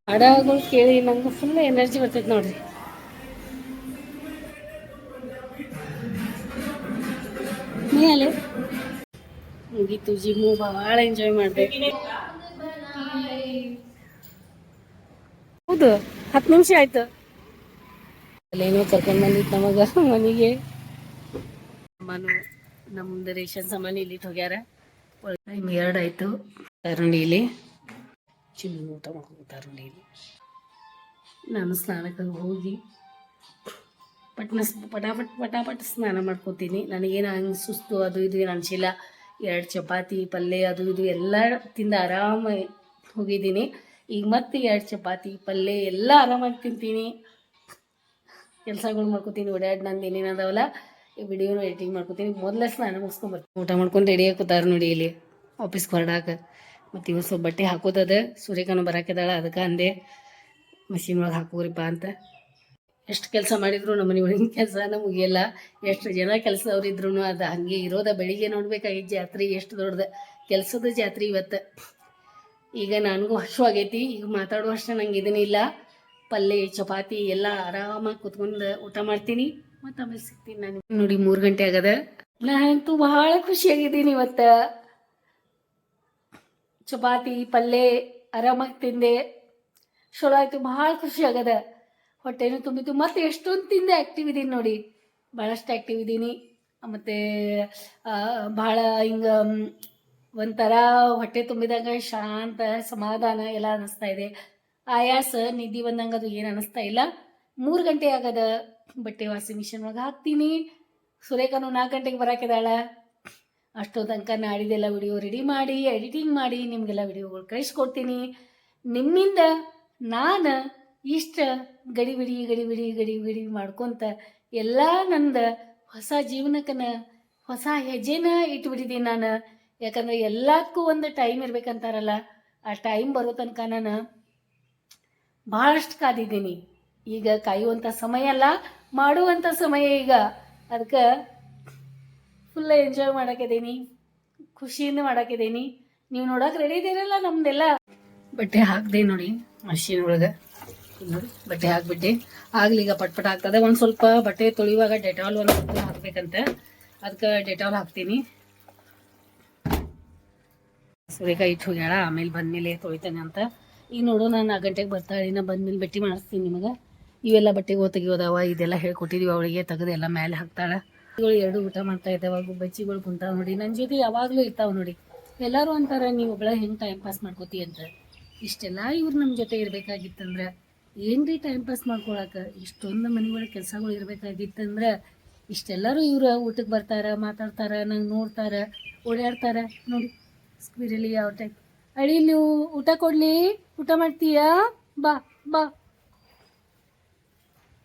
ಹಾಡಗಳು ಕೇಳಿ ನಂಗೆ ಫುಲ್ ಎನರ್ಜಿ ಬರ್ತೈತೆ ನೋಡ್ರಿ. ಮೇಲೆ ಮುಗೀತು. ಜಿಮ್ಮು ಭಾಳ ಎಂಜಾಯ್ ಮಾಡಿದೆ. ಹೌದು ಹತ್ತು ನಿಮಿಷ ಆಯ್ತು. ಅಲ್ಲೇನೋ ಕರ್ಕೊಂಡು ಬಂದಿತ್ತು ನಮಗ ಮನೆಗೆ. ಅಮ್ಮನು ನಮ್ದು ರೇಷನ್ ಸಾಮಾನು ಇಲ್ಲಿ ಹೋಗ್ಯಾರ. ಟೈಮ್ ಎರಡು ಆಯ್ತು. ತರುಣಿಲಿ ಚಿನ್ನ ಊಟ ಮಾಡ್ಕೊಂಡು ತರುಣಿಲಿ ನಾನು ಸ್ನಾನಕ್ಕೆ ಹೋಗಿ ಪಟ್ನ ಪಟಾಪಟ್ ಪಟಾಪಟ್ ಸ್ನಾನ ಮಾಡ್ಕೋತೀನಿ. ನನಗೇನು ಹಂಗೆ ಸುಸ್ತು ಅದು ಇದು ಏನು ಅನಿಸಿಲ್ಲ. ಎರಡು ಚಪಾತಿ ಪಲ್ಯ ಅದು ಇದು ಎಲ್ಲ ತಿಂದು ಆರಾಮಾಗಿ ಹೋಗಿದ್ದೀನಿ. ಈಗ ಮತ್ತೆ ಎರಡು ಚಪಾತಿ ಪಲ್ಯ ಎಲ್ಲ ಆರಾಮಾಗಿ ತಿಂತೀನಿ. ಕೆಲಸಗಳು ಮಾಡ್ಕೋತೀನಿ, ಓಡಾಡಿ ನಂದು ಏನೇನು ಅದಾವಲ್ಲ, ಈ ವಿಡಿಯೋನ ಎಡಿಟಿಂಗ್ ಮಾಡ್ಕೋತೀನಿ. ಮೊದಲೇ ಸ್ನಾನ ಮುಗಿಸ್ಕೊಂಬರ್ತೀನಿ. ಊಟ ಮಾಡ್ಕೊಂಡು ರೆಡಿ ಕೂತಾರ ನೋಡಿ ಇಲ್ಲಿ ಆಫೀಸ್ಗೆ ಹೊರಡಾಕ. ಮತ್ತು ಇವತ್ತು ಸ್ವಲ್ಪ ಬಟ್ಟೆ ಹಾಕೋತದೆ ಸೂರ್ಯಕಾನು ಬರಾಕಿದಾಳ ಅದಕ್ಕೆ ಅಂದೆ ಮಷಿನ್ ಒಳಗೆ ಹಾಕೋರಿಪ್ಪ ಅಂತ. ಎಷ್ಟು ಕೆಲಸ ಮಾಡಿದ್ರು ನಮ್ಮ ಮನೆ ಕೆಲಸ ನಮಗೆಲ್ಲ, ಎಷ್ಟು ಜನ ಕೆಲಸದವ್ರು ಇದ್ರು ಅದು ಹಂಗೆ ಇರೋದ ಬೆಳಿಗ್ಗೆ ನೋಡ್ಬೇಕಾಗಿತ್ತು ಜಾತ್ರೆ ಎಷ್ಟು ದೊಡ್ಡದ. ಕೆಲಸದ ಜಾತ್ರೆ ಇವತ್ತು. ಈಗ ನನಗೂ ಹಶ್ವಾಗೈತಿ ಈಗ ಮಾತಾಡುವಷ್ಟು ನಂಗೆ ಇದನ್ನಿಲ್ಲ ಪಲ್ಯ ಚಪಾತಿ ಎಲ್ಲ ಆರಾಮಾಗಿ ಕುತ್ಕೊಂಡು ಊಟ ಮಾಡ್ತೀನಿ. ಮತ್ತು ಆಮೇಲೆ ಸಿಗ್ತೀನಿ ನಾನು. ನೋಡಿ ಮೂರು ಗಂಟೆ ಆಗದ. ನಾನಂತೂ ಬಹಳ ಖುಷಿಯಾಗಿದ್ದೀನಿ ಇವತ್ತು. ಚಪಾತಿ ಪಲ್ಯ ಆರಾಮಾಗಿ ತಿಂದೆ. ಚಲೋ ಆಯ್ತು, ಭಾಳ ಖುಷಿ ಆಗದ. ಹೊಟ್ಟೆನೂ ತುಂಬಿತು ಮತ್ತೆ ಎಷ್ಟೊಂದು ತಿಂದೆ ಆ್ಯಕ್ಟಿವ್ ಇದೀನಿ ನೋಡಿ. ಭಾಳಷ್ಟು ಆ್ಯಕ್ಟಿವ್ ಇದ್ದೀನಿ ಮತ್ತು ಭಾಳ ಹಿಂಗೆ ಒಂಥರ ಹೊಟ್ಟೆ ತುಂಬಿದಾಗ ಶಾಂತ ಸಮಾಧಾನ ಎಲ್ಲ ಅನಿಸ್ತಾ ಇದೆ. ಆಯಾಸ ನಿಧಿ ಬಂದಂಗೆ ಅದು ಏನು ಅನಿಸ್ತಾ ಇಲ್ಲ. ಮೂರು ಗಂಟೆ ಆಗದ ಬಟ್ಟೆ ವಾಷಿಂಗ್ ಮಿಷಿನ್ ಒಳಗೆ ಹಾಕ್ತೀನಿ. ಸುರೇಖನು ನಾಲ್ಕು ಗಂಟೆಗೆ ಬರಾಕಿದಾಳ ಅಷ್ಟೋ ತನಕ ನಾಡಿದೆಲ್ಲ ವಿಡಿಯೋ ರೆಡಿ ಮಾಡಿ ಎಡಿಟಿಂಗ್ ಮಾಡಿ, ನಿಮಗೆಲ್ಲ ವಿಡಿಯೋಗಳು ಕಳಿಸ್ಕೊಡ್ತೀನಿ. ನಿಮ್ಮಿಂದ ನಾನು ಇಷ್ಟ ಗಡಿ ಬಿಡಿ ಗಡಿ ಬಿಡಿ ಗಡಿ ಬಿಡಿ ಮಾಡ್ಕೊಂತ ಎಲ್ಲ ನಂದು ಹೊಸ ಜೀವನಕ್ಕನ ಹೊಸ ಹೆಜ್ಜೆನ ಇಟ್ಬಿಟ್ಟಿದ್ದೀನಿ ನಾನು. ಯಾಕಂದ್ರೆ ಎಲ್ಲದಕ್ಕೂ ಒಂದು ಟೈಮ್ ಇರ್ಬೇಕಂತಾರಲ್ಲ, ಆ ಟೈಮ್ ಬರೋ ತನಕ ನಾನು ಭಾಳಷ್ಟು ಕಾದಿದ್ದೀನಿ. ಈಗ ಕಾಯುವಂಥ ಸಮಯ ಅಲ್ಲ ಮಾಡುವಂಥ ಸಮಯ ಈಗ. ಅದಕ್ಕೆ ಫುಲ್ ಎಂಜಾಯ್ ಮಾಡಾಕಿದ್ದೀನಿ ಖುಷಿಯಿಂದ ಮಾಡಾಕಿದ್ದೀನಿ ನೀವು ನೋಡಕ್ಕೆ ರೆಡಿ ಇದೀರಲ್ಲ ನಮ್ದೆಲ್ಲ? ಬಟ್ಟೆ ಹಾಕ್ದೆ ನೋಡಿ ಮಷೀನ್ ಒಳಗೆ. ನೋಡಿ, ಬಟ್ಟೆ ಹಾಕ್ಬಿಟ್ಟು. ಆಗ್ಲಿ, ಈಗ ಪಟ್ ಪಟ್ ಆಗ್ತದೆ. ಒಂದು ಸ್ವಲ್ಪ ಬಟ್ಟೆ ತೊಳಿಯುವಾಗ ಡೆಟಾಲ್ ಒಂದು ಸ್ವಲ್ಪ ಹಾಕ್ಬೇಕಂತ. ಅದಕ್ಕೆ ಡೆಟಾಲ್ ಹಾಕ್ತೀನಿ. ಸೂರ್ಯಕಾಯಿ ಇಟ್ಟು ಹೋಗ್ಯಾಳ, ಆಮೇಲೆ ಬಂದ್ಮೇಲೆ ತೊಳಿತಾನೆ ಅಂತ. ಈಗ ನೋಡು, ನಾನು ನಾಲ್ಕು ಗಂಟೆಗೆ ಬರ್ತಾಳೆ ನಾ ಬಂದ್ಮೇಲೆ ಬಟ್ಟೆ ಮಾಡಿಸ್ತೀನಿ ನಿಮಗೆ. ಇವೆಲ್ಲ ಬಟ್ಟೆಗೆ ತೆಗಿಯೋದವ ಇದೆಲ್ಲ ಹೇಳ್ಕೊಟ್ಟಿದೀವಿ ಅವಳಿಗೆ. ತೆಗೆದು ಎಲ್ಲ ಮೇಲೆ ಹಾಕ್ತಾಳೆ. ಗಳು ಎರಡು ಊಟ ಮಾಡ್ತಾ ಇದ್ದಾವ ಬಚ್ಚಿಗಳು ಕುಂತಾವ ನೋಡಿ. ನನ್ನ ಜೊತೆ ಯಾವಾಗಲೂ ಇರ್ತಾವ ನೋಡಿ. ಎಲ್ಲರೂ ಅಂತಾರೆ, ನೀವು ಒಬ್ಬಳ ಹೆಂಗೆ ಟೈಮ್ ಪಾಸ್ ಮಾಡ್ಕೋತಿ ಅಂತ ಇಷ್ಟೆಲ್ಲ ಇವ್ರು ನಮ್ಮ ಜೊತೆ ಇರ್ಬೇಕಾಗಿತ್ತಂದ್ರೆ. ಏನ್ರಿ ಟೈಮ್ ಪಾಸ್ ಮಾಡ್ಕೊಳಕ? ಇಷ್ಟೊಂದು ಮನೆ ಒಳಗೆ ಕೆಲಸಗಳು ಇರ್ಬೇಕಾಗಿತ್ತಂದ್ರ ಇಷ್ಟೆಲ್ಲರೂ ಇವ್ರು ಊಟಕ್ಕೆ ಬರ್ತಾರ, ಮಾತಾಡ್ತಾರ, ನಂಗೆ ನೋಡ್ತಾರ, ಓಡಾಡ್ತಾರ. ನೋಡಿ ಸ್ಕ್ವಿರಲಿ ಯಾವ ಟೈಪ್ ಅಡಿ ನೀವು ಊಟ ಕೊಡ್ಲಿ? ಊಟ ಮಾಡ್ತೀಯಾ? ಬಾ ಬಾ.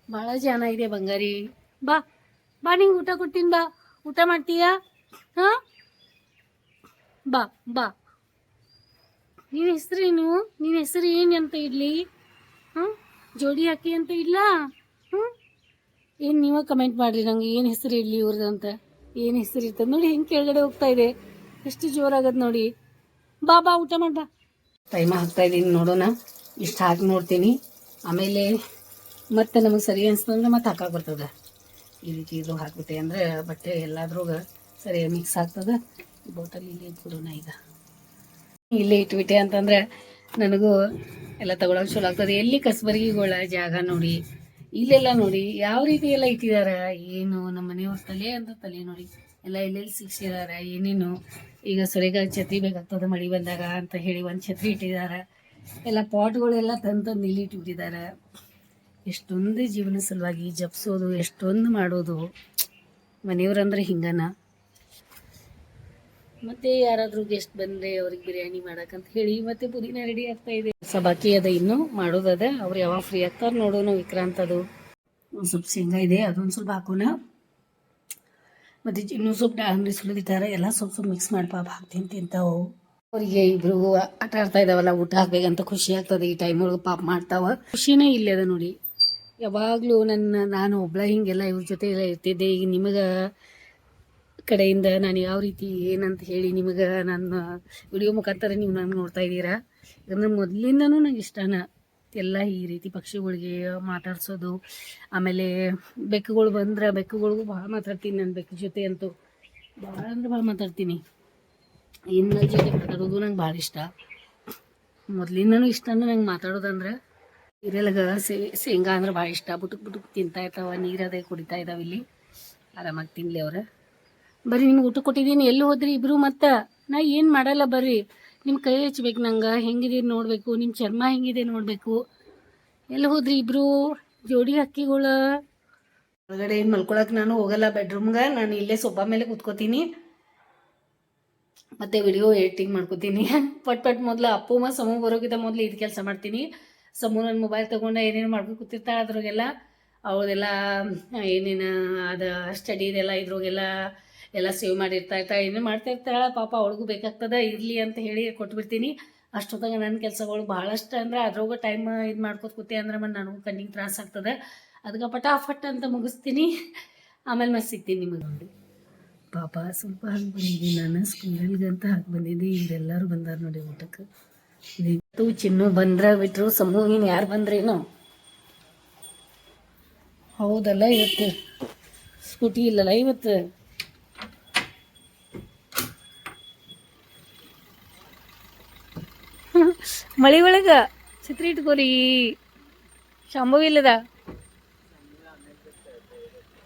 ಭಾಳ ಜನ ಇದೆ ಬಂಗಾರಿ. ಬಾ ಬಾ, ನಿಂಗೆ ಊಟ ಕೊಡ್ತೀನಿ, ಬಾ. ಊಟ ಮಾಡ್ತೀಯಾ? ಹಾಂ? ಬಾ ಬಾ. ನಿನ್ನ ಹೆಸರೇನು? ನಿನ್ನ ಹೆಸರು ಏನು ಅಂತ ಇಡ್ಲಿ ಹಾಂ ಜೋಡಿ ಹಾಕಿ ಅಂತ ಇಲ್ಲ? ಹ್ಞೂ ಏನು ನೀವೇ ಕಮೆಂಟ್ ಮಾಡಿರಿ, ನಂಗೆ ಏನು ಹೆಸರು ಇಲ್ಲಿ ಇವ್ರದ್ದು ಅಂತ ಏನು ಹೆಸರು ಇರ್ತದೆ ನೋಡಿ ಹೆಂಗೆ ಕೆಳಗಡೆ ಹೋಗ್ತಾ ಇದೆ. ಎಷ್ಟು ಜೋರಾಗದ ನೋಡಿ. ಬಾ ಬಾ, ಊಟ ಮಾಡಿ ಬಾ ಟೈಮ ಹಾಕ್ತಾ ಇದ್ದೀನಿ ನೋಡೋಣ. ಇಷ್ಟು ಹಾಕಿ ನೋಡ್ತೀನಿ. ಆಮೇಲೆ ಮತ್ತೆ ನಮಗೆ ಸರಿ ಅನ್ಸ್ತಂದ್ರೆ ಮತ್ತೆ ಹಾಕಕ್ಕೆ ಬರ್ತದೆ. ಈ ರೀತಿ ಇದು ಹಾಕ್ಬಿಟ್ಟೆ ಅಂದರೆ ಬಟ್ಟೆ ಎಲ್ಲಾದ್ರಾಗ ಸರಿ ಮಿಕ್ಸ್ ಆಗ್ತದೆ. ಬಾಟಲ್ ಇಲ್ಲಿ ಇಟ್ಬಿಡೋಣ ಈಗ. ಇಲ್ಲೇ ಇಟ್ಬಿಟ್ಟೆ ಅಂತಂದ್ರೆ ನನಗೂ ಎಲ್ಲ ತಗೊಳಕ್ ಚಲೋ ಆಗ್ತದೆ. ಎಲ್ಲಿ ಕಸಬರ್ಗಿಗಳ ಜಾಗ ನೋಡಿ, ಇಲ್ಲೆಲ್ಲ ನೋಡಿ, ಯಾವ ರೀತಿ ಎಲ್ಲ ಇಟ್ಟಿದ್ದಾರೆ ಏನು ನಮ್ಮ ಮನೆಯವ್ರ ತಲೆ ಅಂತ ತಲೆ ನೋಡಿ. ಎಲ್ಲ ಎಲ್ಲೆಲ್ಲಿ ಸಿಕ್ಸಿದ್ದಾರೆ ಏನೇನು, ಈಗ ಸರಿಗಾಗಿ ಛತ್ರಿ ಬೇಕಾಗ್ತದೆ ಮಳೆ ಬಂದಾಗ ಅಂತ ಹೇಳಿ ಒಂದು ಛತ್ರಿ ಇಟ್ಟಿದ್ದಾರೆ ಎಲ್ಲ ಪಾಟ್ಗಳೆಲ್ಲ ತಂದು ನಿಲ್ಲಿ ಇಲ್ಲಿ ಇಟ್ಬಿಟ್ಟಿದ್ದಾರೆ ಎಷ್ಟೊಂದು ಜೀವನ ಸಲುವಾಗಿ ಜಪ್ಸೋದು, ಎಷ್ಟೊಂದು ಮಾಡೋದು. ಮನೆಯವ್ರಂದ್ರೆ ಹಿಂಗನ. ಮತ್ತೆ ಯಾರಾದರೂ ಗೆಸ್ಟ್ ಬಂದ್ರೆ ಅವ್ರಿಗೆ ಬಿರಿಯಾನಿ ಮಾಡಕ್ಕಂತ ಹೇಳಿ ಮತ್ತೆ ಪುದೀನ ರೆಡಿ ಆಗ್ತಾ ಇದೆ. ಸ ಬಾಕಿ ಅದ ಇನ್ನು ಮಾಡೋದದ ಅವ್ರು ಯಾವಾಗ ಫ್ರೀ ಆಗ್ತಾರ ನೋಡೋಣ ವಿಕ್ರಾಂತ್ ಅದು. ಒಂದು ಸ್ವಲ್ಪ ಶೇಂಗಾ ಇದೆ, ಅದೊಂದು ಸ್ವಲ್ಪ ಹಾಕೋಣ. ಮತ್ತೆ ಇನ್ನೂ ಸ್ವಲ್ಪ ಡಾಂಗ್ರಿ ಸುಲಿದಿಟ್ಟಾರ ಎಲ್ಲ ಸ್ವಲ್ಪ ಸ್ವಲ್ಪ ಮಿಕ್ಸ್ ಮಾಡಿ ಪಾಪ ಹಾಕ್ತೀನಿ ತಿಂತಾವು ಅವರಿಗೆ ಇಬ್ರು ಆಟ ಆಡ್ತಾ ಇದಾವಲ್ಲ, ಊಟ ಹಾಕ್ಬೇಕಂತ ಖುಷಿ ಆಗ್ತದೆ ಈ ಟೈಮ್ ಒಳಗೆ ಪಾಪ ಮಾಡ್ತಾವ. ಖುಷಿನೇ ಇಲ್ಲ ಅದ ನೋಡಿ. ಯಾವಾಗಲೂ ನನ್ನ ನಾನು ಒಬ್ಳ ಹಿಂಗೆಲ್ಲ ಇವ್ರ ಜೊತೆ ಎಲ್ಲ ಇರ್ತಿದ್ದೆ. ಈಗ ನಿಮಗೆ ಕಡೆಯಿಂದ ನಾನು ಯಾವ ರೀತಿ ಏನಂತ ಹೇಳಿ ನಿಮಗೆ ನನ್ನ ವಿಡಿಯೋ ಮುಖಾಂತರ ನೀವು ನಾನು ನೋಡ್ತಾ ಇದ್ದೀರಾ? ಯಾಕಂದ್ರೆ ಮೊದಲಿಂದನೂ ನಂಗೆ ಇಷ್ಟನ ಎಲ್ಲ ಈ ರೀತಿ ಪಕ್ಷಿಗಳಿಗೆ ಮಾತಾಡ್ಸೋದು, ಆಮೇಲೆ ಬೆಕ್ಕುಗಳು ಬಂದ್ರೆ ಬೆಕ್ಕುಗಳಿಗೂ ಭಾಳ ಮಾತಾಡ್ತೀನಿ ನಾನು, ಬೆಕ್ಕ ಜೊತೆ ಅಂತೂ ಭಾಳ ಅಂದ್ರೆ ಭಾಳ ಮಾತಾಡ್ತೀನಿ. ಇನ್ನ ಜೊತೆ ಮಾತಾಡೋದು ನಂಗೆ ಭಾಳ ಇಷ್ಟ. ಮೊದಲಿಂದನೂ ಇಷ್ಟ ಅಂದ್ರೆ ನಂಗೆ ಮಾತಾಡೋದಂದ್ರೆ ಹಿರಿಯಲ್ಗ ಶೇಂಗಾ ಅಂದ್ರೆ ಭಾಳ ಇಷ್ಟ. ಬುಟುಕ್ ಬುಟುಕ್ ತಿಂತಾ ಇರ್ತಾವ, ನೀರದೇ ಕುಡಿತಾ ಇದಾವೆ ಇಲ್ಲಿ. ಆರಾಮಾಗಿ ತಿನ್ಲಿ ಅವ್ರ. ಬರ್ರಿ, ನಿಮ್ಗೆ ಊಟ ಕೊಟ್ಟಿದ್ದೀನಿ. ಎಲ್ಲಿ ಹೋದ್ರಿ ಇಬ್ರು ಮತ್ತೆ? ನಾ ಏನು ಮಾಡಲ್ಲ ಬರ್ರಿ. ನಿಮ್ಮ ಕೈ ಹಚ್ಬೇಕು ನಂಗೆ. ಹೆಂಗಿದೆ ನೋಡಬೇಕು. ನಿಮ್ಮ ಚರ್ಮ ಹೆಂಗಿದೆ ನೋಡಬೇಕು. ಎಲ್ಲಿ ಹೋದ್ರಿ ಇಬ್ರು? ಜೋಡಿ ಹಕ್ಕಿಗಳು. ಒಳಗಡೆ ಏನು ಮಲ್ಕೊಳಕ್ಕೆ ನಾನು ಹೋಗಲ್ಲ ಬೆಡ್ರೂಮ್ಗೆ ನಾನು ಇಲ್ಲೇ ಸೊಬ್ಬ ಮೇಲೆ ಕೂತ್ಕೋತೀನಿ. ಮತ್ತೆ ವಿಡಿಯೋ ಎಡಿಟಿಂಗ್ ಮಾಡ್ಕೋತೀನಿ. ಪಟ್ ಪಟ್ ಮೊದಲು ಅಪ್ಪು ಮ ಸಮೂ ಬರೋಕ್ಕಿಂತ ಮೊದಲು ಇದು ಕೆಲಸ ಮಾಡ್ತೀನಿ. ಸಮೂ ನನ್ನ ಮೊಬೈಲ್ ತೊಗೊಂಡು ಏನೇನು ಮಾಡ್ಕೊಂಡು ಕೂತಿರ್ತಾಳೆ ಅದ್ರಾಗೆಲ್ಲ. ಅವ್ರದೆಲ್ಲ, ಏನೇನು ಅದು ಸ್ಟಡಿದೆಲ್ಲ ಇದ್ರಾಗೆಲ್ಲ ಎಲ್ಲ ಸೇವ್ ಮಾಡಿರ್ತಾ ಇರ್ತಾಳೆ ಏನು ಮಾಡ್ತಾ ಇರ್ತಾಳೆ, ಪಾಪ ಅವಳಿಗೂ ಬೇಕಾಗ್ತದೆ, ಇರಲಿ ಅಂತ ಹೇಳಿ ಕೊಟ್ಬಿಡ್ತೀನಿ. ಅಷ್ಟೊತ್ತಾಗ ನನ್ನ ಕೆಲಸಗಳು ಭಾಳಷ್ಟು ಅಂದ್ರೆ ಅದ್ರೊಳಗೆ ಟೈಮ್ ಇದು ಮಾಡ್ಕೊತ ಕೂತಿ ಅಂದ್ರೆ ಮತ್ತೆ ನನಗೂ ಕಣ್ಣಿಗೆ ತ್ರಾಸ ಆಗ್ತದೆ. ಅದಕ್ಕೆ ಪಟಾಫಟ್ ಅಂತ ಮುಗಿಸ್ತೀನಿ. ಆಮೇಲೆ ಮತ್ತೆ ಸಿಗ್ತೀನಿ ನಿಮಗೆ ನೋಡಿ. ಪಾಪ ಸ್ವಲ್ಪ ಹಾಗೆ ಬಂದಿದ್ದೀನಿ ನಾನು ಸ್ಕೂಲ್ಗಂತ ಹಾಕಿ ಬಂದಿದ್ದೆ, ಇವರೆಲ್ಲರೂ ಬಂದಾರ ನೋಡಿ ಊಟಕ್ಕೆ. ಇವತ್ತು ಚಿನ್ನು ಬಂದ್ರ ಬಿಟ್ರು ಸಮೂಹಿನ ಯಾರು ಬಂದ್ರೇನೋ. ಹೌದಲ್ಲ ಇವತ್ತು? ಸ್ಕೂಟಿ ಇಲ್ಲಲ್ಲ ಇವತ್ತು? ಮಳಿ ಒಳಗ ಛತ್ರಿ ಇಟ್ಕೋರಿ. ಶಂಭು ಇಲ್ಲದ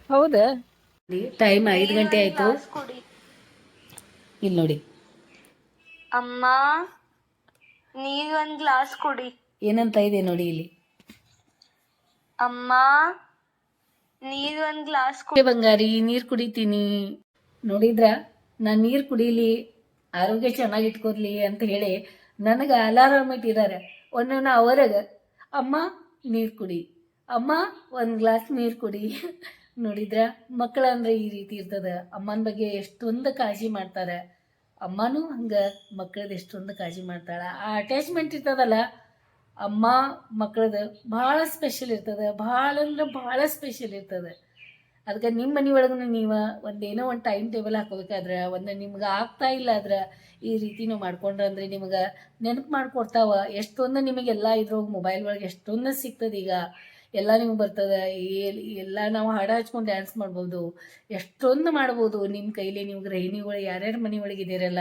ಹೌದಾ? ಟೈಮ್ ಐದು ಗಂಟೆ ಆಯ್ತು. ಇಲ್ಲಿ ನೋಡಿ. ಅಮ್ಮ ನೀರ್ ಒಂದ್ ಗ್ಲಾಸ್ ಕೊಡಿ. ಏನಂತ ಇದೆ ನೋಡಿ ಇಲ್ಲಿ. ಅಮ್ಮ ನೀರ್ ಒಂದ್ ಗ್ಲಾಸ್ ಕುಡಿ. ಬಂಗಾರಿ ನೀರು ಕುಡಿತೀನಿ. ನೋಡಿದ್ರ? ನಾನು ನೀರು ಕುಡೀಲಿ. ಆರೋಗ್ಯ ಚೆನ್ನಾಗಿ ಇಟ್ಕೋರ್ಲಿ ಅಂತ ಹೇಳಿ ನನಗೆ ಅಲಾರಾಮ್ ಇಟ್ಟಿದ್ದಾರೆ ಒಂದೊಂದು ಅವರಾಗ, ಅಮ್ಮ, ನೀರು ಕುಡಿ. ಅಮ್ಮ, ಒಂದು ಗ್ಲಾಸ್ ನೀರು ಕುಡಿ. ನೋಡಿದ್ರ ಮಕ್ಕಳಂದ್ರೆ ಈ ರೀತಿ ಇರ್ತದೆ. ಅಮ್ಮನ ಬಗ್ಗೆ ಎಷ್ಟೊಂದು ಕಾಳಜಿ ಮಾಡ್ತಾರೆ. ಅಮ್ಮನೂ ಹಂಗೆ ಮಕ್ಕಳದ್ದು ಎಷ್ಟೊಂದು ಕಾಳಜಿ ಮಾಡ್ತಾಳೆ. ಆ ಅಟ್ಯಾಚ್ಮೆಂಟ್ ಇರ್ತದಲ್ಲ, ಅಮ್ಮ ಮಕ್ಕಳದು ಭಾಳ ಸ್ಪೆಷಲ್ ಇರ್ತದೆ. ಭಾಳ ಅಂದ್ರೆ ಭಾಳ ಸ್ಪೆಷಲ್ ಇರ್ತದೆ. ಅದಕ್ಕೆ ನಿಮ್ಮ ಮನೆ ಒಳಗೂ ನೀವು ಒಂದೇನೋ ಒಂದು ಟೈಮ್ ಟೇಬಲ್ ಹಾಕೋಬೇಕಾದ್ರೆ, ಒಂದು ನಿಮ್ಗೆ ಆಗ್ತಾ ಇಲ್ಲ ಆದ್ರೆ ಈ ರೀತಿ ನೀವು ಮಾಡ್ಕೊಂಡ್ರೆ ಅಂದ್ರೆ ನಿಮಗೆ ನೆನಪು ಮಾಡ್ಕೊಡ್ತಾವ. ಎಷ್ಟೊಂದು ನಿಮಗೆಲ್ಲ ಇದ್ರೊಳಗೆ ಮೊಬೈಲ್ ಒಳಗೆ ಎಷ್ಟೊಂದು ಸಿಗ್ತದೆ ಈಗ. ಎಲ್ಲ ನಿಮ್ಗೆ ಬರ್ತದೆ. ಎಲ್- ಎಲ್ಲ ನಾವು ಹಾಡು ಹಚ್ಕೊಂಡು ಡ್ಯಾನ್ಸ್ ಮಾಡ್ಬೋದು. ಎಷ್ಟೊಂದು ಮಾಡ್ಬೋದು. ನಿಮ್ಮ ಕೈಲಿ ನೀವು ಗೃಹಿಣಿಗಳು ಯಾರ್ಯಾರ ಒಳಗೆ ಇದ್ದೀರಲ್ಲ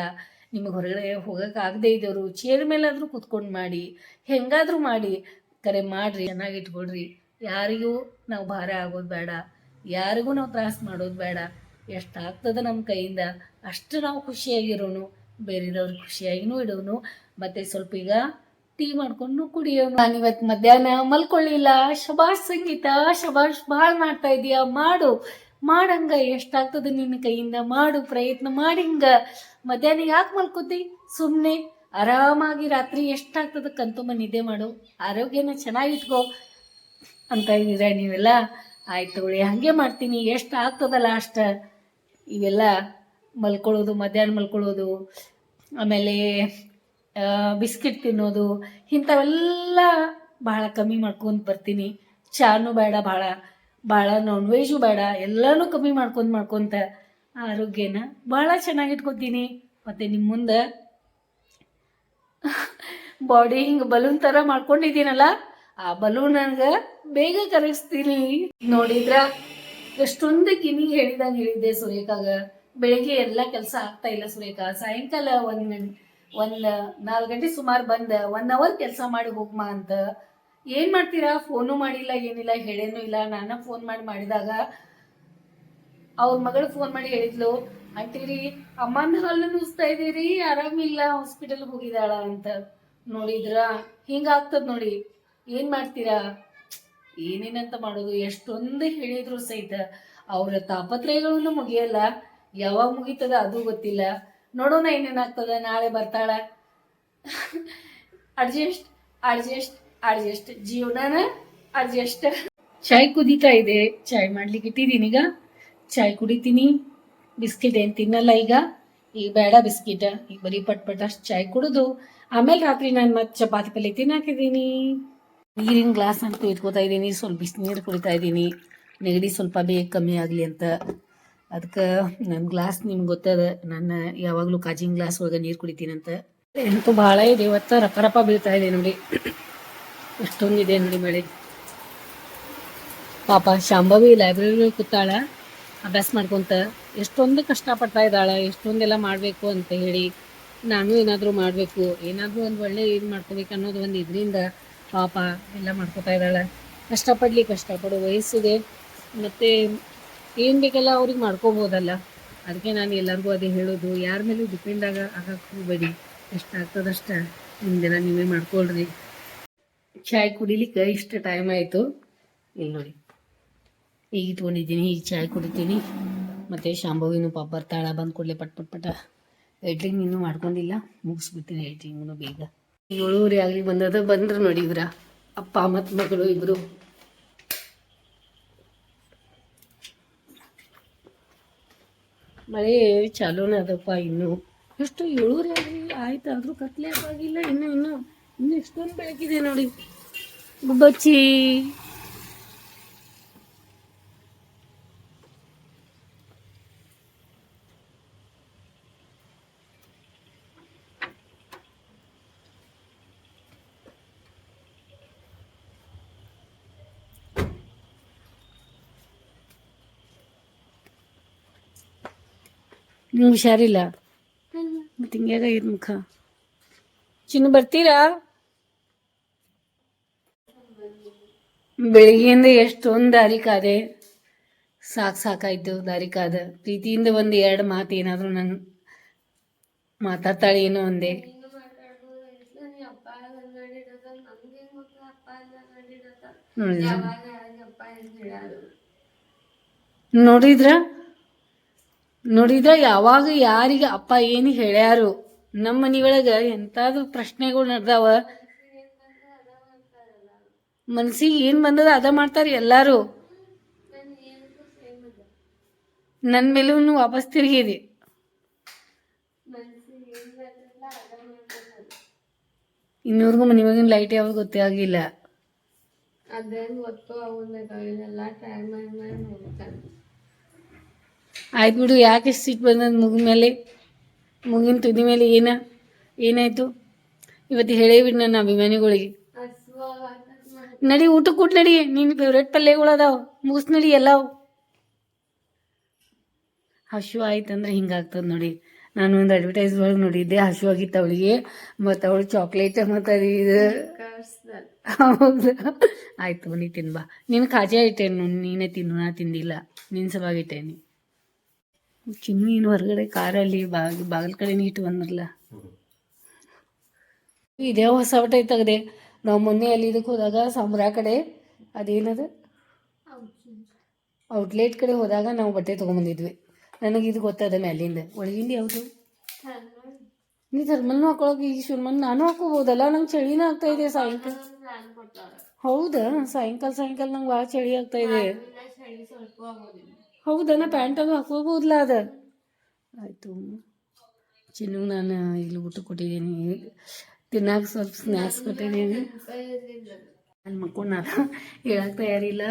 ನಿಮಗೆ ಹೊರಗಡೆ ಹೋಗೋಕ್ಕಾಗದೇ ಆಗದೆ ಇದ್ದವರು ಚೇರ್ ಮೇಲಾದರೂ ಕುತ್ಕೊಂಡು ಮಾಡಿ, ಹೆಂಗಾದರೂ ಮಾಡಿ, ಕರೆ ಮಾಡಿರಿ, ಚೆನ್ನಾಗಿ ಇಟ್ಕೊಳ್ರಿ. ಯಾರಿಗೂ ನಾವು ಭಾರ ಆಗೋದು ಬೇಡ. ಯಾರಿಗೂ ನಾವು ತ್ರಾಸ ಮಾಡೋದು ಬೇಡ. ಎಷ್ಟಾಗ್ತದೆ ನಮ್ಮ ಕೈಯಿಂದ? ಅಷ್ಟು ನಾವು ಖುಷಿಯಾಗಿರೋನು ಬೇರೆದವ್ರು ಖುಷಿಯಾಗಿನೂ ಇಡೋನು, ಮತ್ತು ಸ್ವಲ್ಪ ಈಗ ಟೀ ಮಾಡ್ಕೊಂಡು ಕುಡಿಯೋನು. ನಾನು ಇವತ್ತು ಮಧ್ಯಾಹ್ನ ಮಲ್ಕೊಳ್ಳಿಲ್ಲ. ಶಬಾಷ್ ಸಂಗೀತ, ಶಬಾಷ್ ಭಾಳ ಮಾಡ್ತಾ ಇದೀಯಾ. ಮಾಡು. ಮಾಡಂಗ. ಎಷ್ಟಾಗ್ತದೆ ನಿನ್ನ ಕೈಯಿಂದ? ಮಾಡು. ಪ್ರಯತ್ನ ಮಾಡಿಂಗ ಮಧ್ಯಾಹ್ನ ಯಾಕೆ ಮಲ್ಕೋತಿ? ಸುಮ್ಮನೆ ಆರಾಮಾಗಿ ರಾತ್ರಿ ಎಷ್ಟಾಗ್ತದೆ? ಕಂತುಂಬ ನಿದ್ದೆ ಮಾಡು. ಆರೋಗ್ಯನ ಚೆನ್ನಾಗಿಟ್ಕೋ ಅಂತ ಇದ್ದೀರಾ ನೀವೆಲ್ಲ? ಆಯ್ತು ತಗೊಳ್ಳಿ, ಹಾಗೆ ಮಾಡ್ತೀನಿ, ಎಷ್ಟು ಆಗ್ತದಲ್ಲ ಅಷ್ಟು. ಇವೆಲ್ಲ ಮಲ್ಕೊಳ್ಳೋದು, ಮಧ್ಯಾಹ್ನ ಮಲ್ಕೊಳ್ಳೋದು, ಆಮೇಲೆ ಬಿಸ್ಕಿಟ್ ತಿನ್ನೋದು, ಇಂಥವೆಲ್ಲ ಭಾಳ ಕಮ್ಮಿ ಮಾಡ್ಕೊಂಡು ಬರ್ತೀನಿ. ಚಾನು ಬೇಡ ಭಾಳ ಭಾಳ ನಾನ್ ವೆಜು ಬೇಡ, ಎಲ್ಲನೂ ಕಮ್ಮಿ ಮಾಡ್ಕೊಂಡು ಮಾಡ್ಕೊತ ಆರೋಗ್ಯನ ಭಾಳ ಚೆನ್ನಾಗಿ ಇಟ್ಕೊತೀನಿ. ಮತ್ತು ನಿಮ್ಮ ಮುಂದೆ ಬಾಡಿ ಹಿಂಗೆ ಬಲೂನ್ ಥರ ಮಾಡ್ಕೊಂಡಿದ್ದೀನಲ್ಲ, ಆ ಬಲೂನ್ ನನಗೆ ಬೇಗ ಕರಗಿಸ್ತೀನಿ ನೋಡಿದ್ರ ಎಷ್ಟೊಂದು ಕಿನಿಗೆ ಹೇಳಿದಂಗೆ ಹೇಳಿದ್ದೆ ಸುರೇಖಾಗ. ಬೆಳಿಗ್ಗೆ ಎಲ್ಲ ಕೆಲಸ ಆಗ್ತಾ ಇಲ್ಲ ಸುರೇಖಾ. ಸಾಯಂಕಾಲ ಒಂದ್ ಒಂದು ನಾಲ್ಕು ಗಂಟೆ ಸುಮಾರು ಬಂದ ಒನ್ ಅವರ್ ಕೆಲಸ ಮಾಡಿ ಹೋಗ್ಮಾ ಅಂತ. ಏನ್ ಮಾಡ್ತೀರಾ? ಫೋನು ಮಾಡಿಲ್ಲ, ಏನಿಲ್ಲ, ಹೇಳೇನು ಇಲ್ಲ. ನಾನು ಫೋನ್ ಮಾಡಿ ಮಾಡಿದಾಗ ಅವ್ರ ಮಗಳು ಫೋನ್ ಮಾಡಿ ಹೇಳಿದ್ಲು ಅಂತೀರಿ ಅಮ್ಮನ ಹಾಲು ನುಸ್ತಾ ಇದೀರಿ, ಆರಾಮಿಲ್ಲ ಹಾಸ್ಪಿಟಲ್ ಹೋಗಿದಾಳ ಅಂತ. ನೋಡಿದ್ರ ಹಿಂಗಾಗ್ತದ ನೋಡಿ. ಏನ್ ಮಾಡ್ತೀರಾ? ಏನೇನಂತ ಮಾಡೋದು, ಎಷ್ಟೊಂದು ಹೇಳಿದ್ರು ಸಹಿತ ಅವರ ತಾಪತ್ರಯಗಳನ್ನು ಮುಗಿಯಲ್ಲ. ಯಾವಾಗ ಮುಗೀತದ ಅದು ಗೊತ್ತಿಲ್ಲ. ನೋಡೋಣ ಏನೇನಾಗ್ತದ ನಾಳೆ ಬರ್ತಾಳ. Adjust adjust adjust. ಜೀವನನ ಅಡ್ಜಸ್ಟ್. ಚಾಯ್ ಕುದೀತಾ ಇದೆ. ಚಾಯ್ ಮಾಡ್ಲಿಕ್ಕೆ ಇಟ್ಟಿದ್ದೀನಿ ಈಗ. ಚಾಯ್ ಕುಡಿತೀನಿ. ಬಿಸ್ಕಿಟ್ ಏನು ತಿನ್ನಲ್ಲ ಈಗ. ಈಗ ಬೇಡ ಬಿಸ್ಕಿಟ್. ಈಗ ಬರೀ ಪಟ್ ಪಟ್ ಅಷ್ಟು ಚಾಯ್ ಕುಡಿದು. ಆಮೇಲೆ ರಾತ್ರಿ ನಾನು ಮತ್ತೆ ಚಪಾತಿ ಪಲ್ಯ ತಿನ್ನಾಕಿದ್ದೀನಿ ನೀರಿನ ಗ್ಲಾಸ್ ಅಂತೂ ಇಟ್ಕೋತಾ ಇದ್ದೀನಿ ಸ್ವಲ್ಪ ಬಿಸಿನೀರು ಕುಡಿತಾ ಇದ್ದೀನಿ ನೆಗಡಿ ಸ್ವಲ್ಪ ಬೇಗ ಕಮ್ಮಿ ಆಗಲಿ ಅಂತ. ಅದಕ್ಕೆ ನನ್ನ ಗ್ಲಾಸ್ ನಿಮ್ಗೆ ಗೊತ್ತದ ನಾನು ಯಾವಾಗಲೂ ಕಾಜಿನ ಗ್ಲಾಸ್ ಒಳಗೆ ನೀರು ಅಂತ. ಎಂತೂ ಭಾಳ ಇದೆ, ಇವತ್ತು ರಪ ರಪ ಬೀಳ್ತಾ ಇದೆ ನೋಡಿ. ಎಷ್ಟೊಂದಿದೆ ನೋಡಿ ಮಳೆ. ಪಾಪ ಶಾಂಭವಿ ಲೈಬ್ರರಿ ಕೂತಾಳ, ಅಭ್ಯಾಸ ಮಾಡ್ಕೊಂತ. ಎಷ್ಟೊಂದು ಕಷ್ಟಪಡ್ತಾ ಇದ್ದಾಳೆ, ಎಷ್ಟೊಂದೆಲ್ಲ ಮಾಡಬೇಕು ಅಂತ ಹೇಳಿ. ನಾನು ಏನಾದರೂ ಮಾಡಬೇಕು, ಏನಾದರೂ ಒಂದು ಒಳ್ಳೆ ಇದು ಮಾಡ್ಕೋಬೇಕು ಅನ್ನೋದು ಒಂದು ಇದರಿಂದ ಪಾಪ ಎಲ್ಲ ಮಾಡ್ಕೋತಾ ಇದ್ದಾಳೆ. ಕಷ್ಟಪಡ್ಲಿ, ಕಷ್ಟಪಡು, ವಯಸ್ಸಿದೆ. ಮತ್ತು ಏನು ಬೇಕೆಲ್ಲ ಅವ್ರಿಗೆ ಮಾಡ್ಕೋಬೋದಲ್ಲ. ಅದಕ್ಕೆ ನಾನು ಎಲ್ಲರಿಗೂ ಅದೇ ಹೇಳೋದು. ಯಾರ ಮೇಲೂ ಡಿಪೆಂಡ್ ಆಗ ಆಗಕ್ಕೆ ಹೋಗಬೇಡಿ ಆಗ್ತದಷ್ಟೇ. ನಿಮ್ದೆಲ್ಲ ನೀವೇ ಮಾಡ್ಕೊಳ್ರಿ. ಚಾಯ್ ಕುಡಿಲಿಕ್ಕೆ ಇಷ್ಟು ಟೈಮ್ ಆಯಿತು. ಇಲ್ಲಿ ನೋಡಿ. ಈಗ ಇಟ್ಕೊಂಡಿದ್ದೀನಿ, ಈಗ ಚಾಯ್ ಕುಡಿತೀನಿ. ಮತ್ತು ಶಾಂಭವಿನೂ ಪಾಪ ಬರ್ತಾಳ. ಬಂದು ಕೂಡಲೇ ಪಟ್ ಪಟ್ ಪಟ. ಎಡ್ಲಿಂಗ್ ಇನ್ನೂ ಮಾಡ್ಕೊಂಡಿಲ್ಲ. ಮುಗಿಸ್ಬಿಡ್ತೀನಿ ಎಡ್ರಿಂಗೂ ಬೇಗ. ಏಳುವರೆ ಆಗಲಿ ಬಂದದ, ಬಂದ್ರು ನೋಡಿ ಇವ್ರ ಅಪ್ಪ ಮತ್ತು ಮಗಳು ಇಬ್ರು. ಮಳೆ ಚಾಲೂನ ಅದಪ್ಪ ಇನ್ನು. ಎಷ್ಟು ಏಳೂರಿ ಆಯ್ತು ಆದ್ರೂ ಕತ್ಲೆ ಆಗಿಲ್ಲ, ಇನ್ನು ಇನ್ನು ಇನ್ನು ಎಷ್ಟೊಂದು ಬೆಳಕಿದೆ ನೋಡಿ. ಗುಬ್ಬಚ್ಚಿ. ನಿಮ್ಗೆ ಹುಷಾರಿಲ್ಲ ಮತ್ತೆ ಇದ್ ಮುಖ? ಚಿನ್ನ ಬರ್ತೀರಾ? ಬೆಳಿಗ್ಗೆಯಿಂದ ಎಷ್ಟೊಂದು ದಾರಿ ಕಾದೆ. ಸಾಕು ಸಾಕಾಯ್ತು ದಾರಿ ಕಾದ. ಪ್ರೀತಿಯಿಂದ ಒಂದು ಎರಡು ಮಾತು ಏನಾದರೂ ನಾನು ಮಾತಾಡ್ತಾಳೆ ಏನೋ ಒಂದೇ. ನೋಡಿದ್ರ? ನೋಡಿದ್ರ ಯಾವಾಗ ಯಾರಿಗೆ ಅಪ್ಪ ಏನು ಹೇಳ್ಯಾರು, ನಮ್ಮ ಮನಿಯೊಳಗ ಎಂತಾದ್ರು ಪ್ರಶ್ನೆಗಳು ನಡೆದಾವ. ಮನ್ಸಿಗೆ ಏನು ಬಂದದ ಅದ ಮಾಡ್ತಾರೆ ಎಲ್ಲಾರು. ನನ್ನ ಮೇಲೂ ವಾಪಸ್ ತಿರುಗಿದೆ ಇನ್ನೂರ್ಗು ಮನಿವಾಗಿನ ಲೈಟ್ ಯಾವಾಗ ಗೊತ್ತೇ ಆಗಿಲ್ಲ. ಆಯ್ತು ಬಿಡು, ಯಾಕೆ ಸಿಟ್ಟು ಬಂದದ ಮುಗಿದ ಮೇಲೆ? ಮುಗಿನ ತುದಿ ಮೇಲೆ ಏನ, ಏನಾಯ್ತು? ಇವತ್ತು ಹೇಳೇ ಬಿಡು ನನ್ನ ಅಭಿಮಾನಿಗಳಿಗೆ. ನಡಿ ಊಟಕ್ಕೆ ಕೊಟ್ಟು ನಡಿ. ನಿನ್ನ ಫೇವ್ರೇಟ್ ಪಲ್ಯಗಳು ಅದಾವ. ಮುಗಿಸ್ ನಡಿ, ಎಲ್ಲವು. ಹಶು ಆಯ್ತಂದ್ರೆ ಹಿಂಗಾಗ್ತದೆ ನೋಡಿ. ನಾನು ಒಂದು ಅಡ್ವರ್ಟೈಸ್ ಒಳಗೆ ನೋಡಿದ್ದೆ, ಹಶು ಆಗಿತ್ತು ಅವಳಿಗೆ. ಮತ್ತು ಅವಳು ಚಾಕ್ಲೇಟ್ ಮತ್ತು ಅದು ಇದು. ಹೌದು. ಆಯ್ತು ನೀ ತಿನ್ಬಾ. ನಿನ್ನ ಕಾಜೆ ಇಟ್ಟೇನು ನೀನೇ ತಿನ್ನು, ನಾ ತಿಂದಿಲ್ಲ. ನಿನ್ನ ಸಲುವಾಗಿ ಇಟ್ಟೇನಿ. ಚಿನ್ನು ಏನು ಹೊರಗಡೆ ಕಾರಲ್ಲಿ ಬಾಗಿ, ಬಾಗಿಲ ಕಡೆ ಇಟ್ಟು ಬಂದ್ರಲ್ಲ. ಇದೇ ಹೊಸ ಬಟ್ಟೆ ತೆಗ್ದೆ. ನಾವು ಮೊನ್ನೆ ಅಲ್ಲಿ ಇದಕ್ಕೆ ಹೋದಾಗ ಸಂಬ್ರಾ ಕಡೆ, ಅದೇನದು? ಔಟ್ಲೆಟ್ ಕಡೆ ಹೋದಾಗ ನಾವು ಬಟ್ಟೆ ತೊಗೊಂಬಂದಿದ್ವಿ. ನನಗೆ ಇದು ಗೊತ್ತದ ಮ್ಯಾಲಿಂದ. ಒಳಗಿಂದ ಯಾವುದು? ನೀ ಥರ್ಮಲ್ನು ಹಾಕೊಳಕ್ಕೆ ಈ ಶುರ್ಮನ್ ನಾನು ಹಾಕೋಬೋದಲ್ಲ ನಂಗೆ ಚಳಿನ ಆಗ್ತಾ ಇದೆ ಸಾಯಂಕಾಲ ಹೌದಾ? ಸಾಯಂಕಾಲ ಸಾಯಂಕಾಲ ನಂಗೆ ಭಾಳ ಚಳಿ ಆಗ್ತಾ ಇದೆ. ಹೌದಾ ನಾ ಪ್ಯಾಂಟ್ ಅದು ಹಾಕೋಬೋದಲ್ಲ ಅದ. ಆಯಿತು. ಚಿನ್ನು ನಾನು ಇಲ್ಲಿ ಊಟ ಕೊಟ್ಟಿದ್ದೀನಿ. ತಿನ್ನಕ್ಕೆ ಸ್ವಲ್ಪ ಸ್ನ್ಯಾಕ್ಸ್ ಕೊಟ್ಟಿದ್ದೀನಿ. ನನ್ನ ಮಕ್ಕಳು ನಾನು ಹೇಳಕ್ಕೆ ತಯಾರಿಲ್ಲ.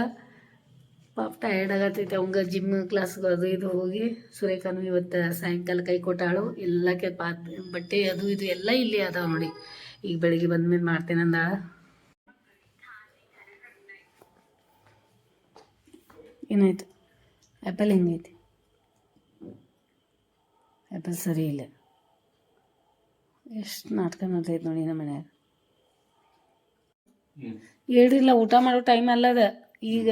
ಪಾಪ ಟಯರ್ಡ್ ಆಗತ್ತೈತೆ. ಅವಂಗ ಜಿಮ್ ಕ್ಲಾಸ್ಗೆ ಅದು ಇದು ಹೋಗಿ ಸುರೇಖಾನು ಇವತ್ತು ಸಾಯಂಕಾಲ ಕೈ ಕೊಟ್ಟಾಳು. ಎಲ್ಲಕ್ಕೆ ಪಾತ್, ಬಟ್ಟೆ ಅದು ಇದು ಎಲ್ಲ ಇಲ್ಲಿ ಅದಾವ ನೋಡಿ. ಈಗ ಬೆಳಿಗ್ಗೆ ಬಂದ್ಮೇಲೆ ಮಾಡ್ತೇನೆ ಅಂದಾಳ. ಏನಾಯ್ತು? ಆ್ಯಪಲ್ ಹೆಂಗೈತಿ? ಆ್ಯಪಲ್ ಸರಿ ಇಲ್ಲ. ಎಷ್ಟು ನಾಟಕ ನೋಡ್ತೈತೆ ನೋಡಿ ನಮ್ಮ ಮನ್ಯಾಗ. ಹೇಳ್ರಿಲ್ಲ, ಊಟ ಮಾಡೋ ಟೈಮ್ ಅಲ್ಲದ ಈಗ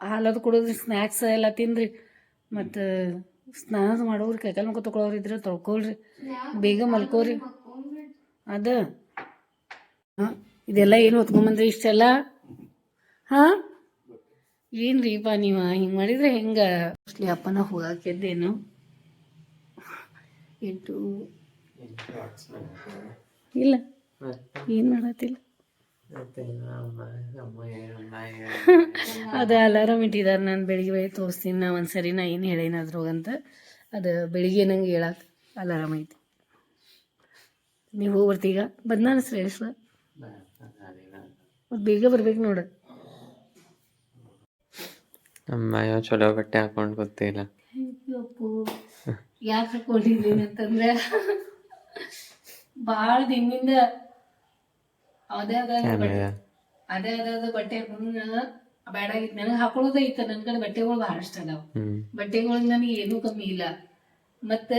ಹಾಲದು ಕುಡಿದ್ರಿ ಸ್ನ್ಯಾಕ್ಸ್ ಎಲ್ಲ ತಿನ್ರಿ ಮತ್ತು ಸ್ನಾನ ಮಾಡೋರು, ಕೈಕಾಲ ಮುಖ ತೊಗೊಳೋರು ಇದ್ರೆ ತೊಳ್ಕೊಳ್ರಿ. ಬೇಗ ಮಲ್ಕೋರಿ. ಅದ. ಹಾಂ, ಇದೆಲ್ಲ ಏನು ಹೊತ್ಕೊಂಬಂದ್ರಿ ಇಷ್ಟೆಲ್ಲ? ಹಾಂ? ಏನು ರೀಪ ನೀವು? ಹಿಂಗೆ ಮಾಡಿದ್ರೆ ಹೆಂಗೆ? ಮೋಸ್ಟ್ಲಿ ಅಪ್ಪನ ಹೋಗಾಕಿದ್ದೇನು ಎಂಟು. ಇಲ್ಲ. ಏನು ಮಾಡತ್ತಿಲ್ಲ ಅದು ಅಲಾರಾಮ್ ಇಟ್ಟಿದ್ದಾರೆ ನಾನು ಬೆಳಿಗ್ಗೆ ಬೆಳಿಗ್ಗೆ ತೋರಿಸ್ತೀನಿ ನಾ ಒಂದು ಸರಿ ನಾ ಏನು ಹೇಳೇನ ಅದ್ರೊಳಗಂತ ಅದು ಬೆಳಿಗ್ಗೆ ನಂಗೆ ಹೇಳಕ್ಕೆ ಅಲಾರಾಮ್ ಐತಿ. ನೀವು ಹೋಗ್ಬರ್ತೀಗ? ಬರ್ತೀಗ ಬಂದಾನ ಶ್ರೇಷ್ಠ. ಮತ್ತು ಬೇಗ ಬರ್ಬೇಕು ನೋಡು. ಅಮ್ಮ ಯಾವ ಚಲೋ ಬಟ್ಟೆ ಹಾಕೊಂಡು ಗೊತ್ತಿಲ್ಲ ಯಾಕೆ ಹಾಕೊಂಡಿದ್ದೀನಿ ಅಂತಂದ್ರೆ ಭಾಳ ದಿನದಿಂದ ಅದೇ ಅದ ಅದೇ ಅದಾದ ಬಟ್ಟೆ ಬೇಡ ನನಗೆ ಹಾಕೊಳ್ಳೋದೇ ಇತ್ತು. ನನ್ನ ಕಡೆ ಬಟ್ಟೆಗಳು ಬಹಳಷ್ಟು ಅದಾವ. ಬಟ್ಟೆಗಳು ನನಗೆ ಏನೂ ಕಮ್ಮಿ ಇಲ್ಲ. ಮತ್ತೆ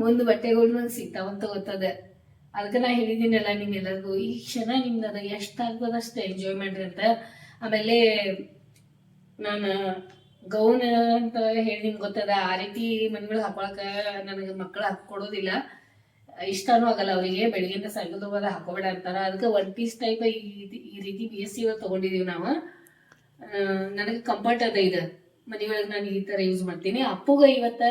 ಮುಂದೆ ಬಟ್ಟೆಗಳು ನಂಗೆ ಸಿಗ್ತಾವಂತ ಗೊತ್ತದ. ಅದಕ್ಕೆ ನಾ ಹೇಳಿದ್ದೀನಲ್ಲ ನಿಮ್ಮೆಲ್ಲರಿಗೂ ಈ ಕ್ಷಣ ನಿಮ್ದು ಅದ ಎಷ್ಟು ಆಗ್ತದ ಅಷ್ಟು ಎಂಜಾಯ್ ಮಾಡ್ರಿ ಅಂತ. ಆಮೇಲೆ ನಾನು ಗೌನ್ ಅಂತ ಹೇಳಿ ನಿಮ್ಗೆ ಗೊತ್ತದ? ಆ ರೀತಿ ಮನೆಗಳು ಹಾಕೊಳಕ ನನಗೆ ಮಕ್ಕಳು ಹಾಕೊಡೋದಿಲ್ಲ ಇಷ್ಟನೂ ಆಗಲ್ಲ, ಅವರಿಗೆ ಬೆಳಗ್ಗೆಯಿಂದ ಸಾಯಂಕಾಲದ ಹಾಕೋಬೇಡ ಅಂತಾರ. ಅದಕ್ಕೆ ಒನ್ ಪೀಸ್ ಟೈಪ್ ಈ ರೀತಿ- ಬಿ ಎಸ್ ಸಿ ತೊಗೊಂಡಿದೀವಿ ನಾವು. ನನಗೆ ಕಂಫರ್ಟ್ ಅದ ಇದು. ಮನೆಯೊಳಗೆ ನಾನು ಈ ಥರ ಯೂಸ್ ಮಾಡ್ತೀನಿ. ಅಪ್ಪುಗ ಇವತ್ತ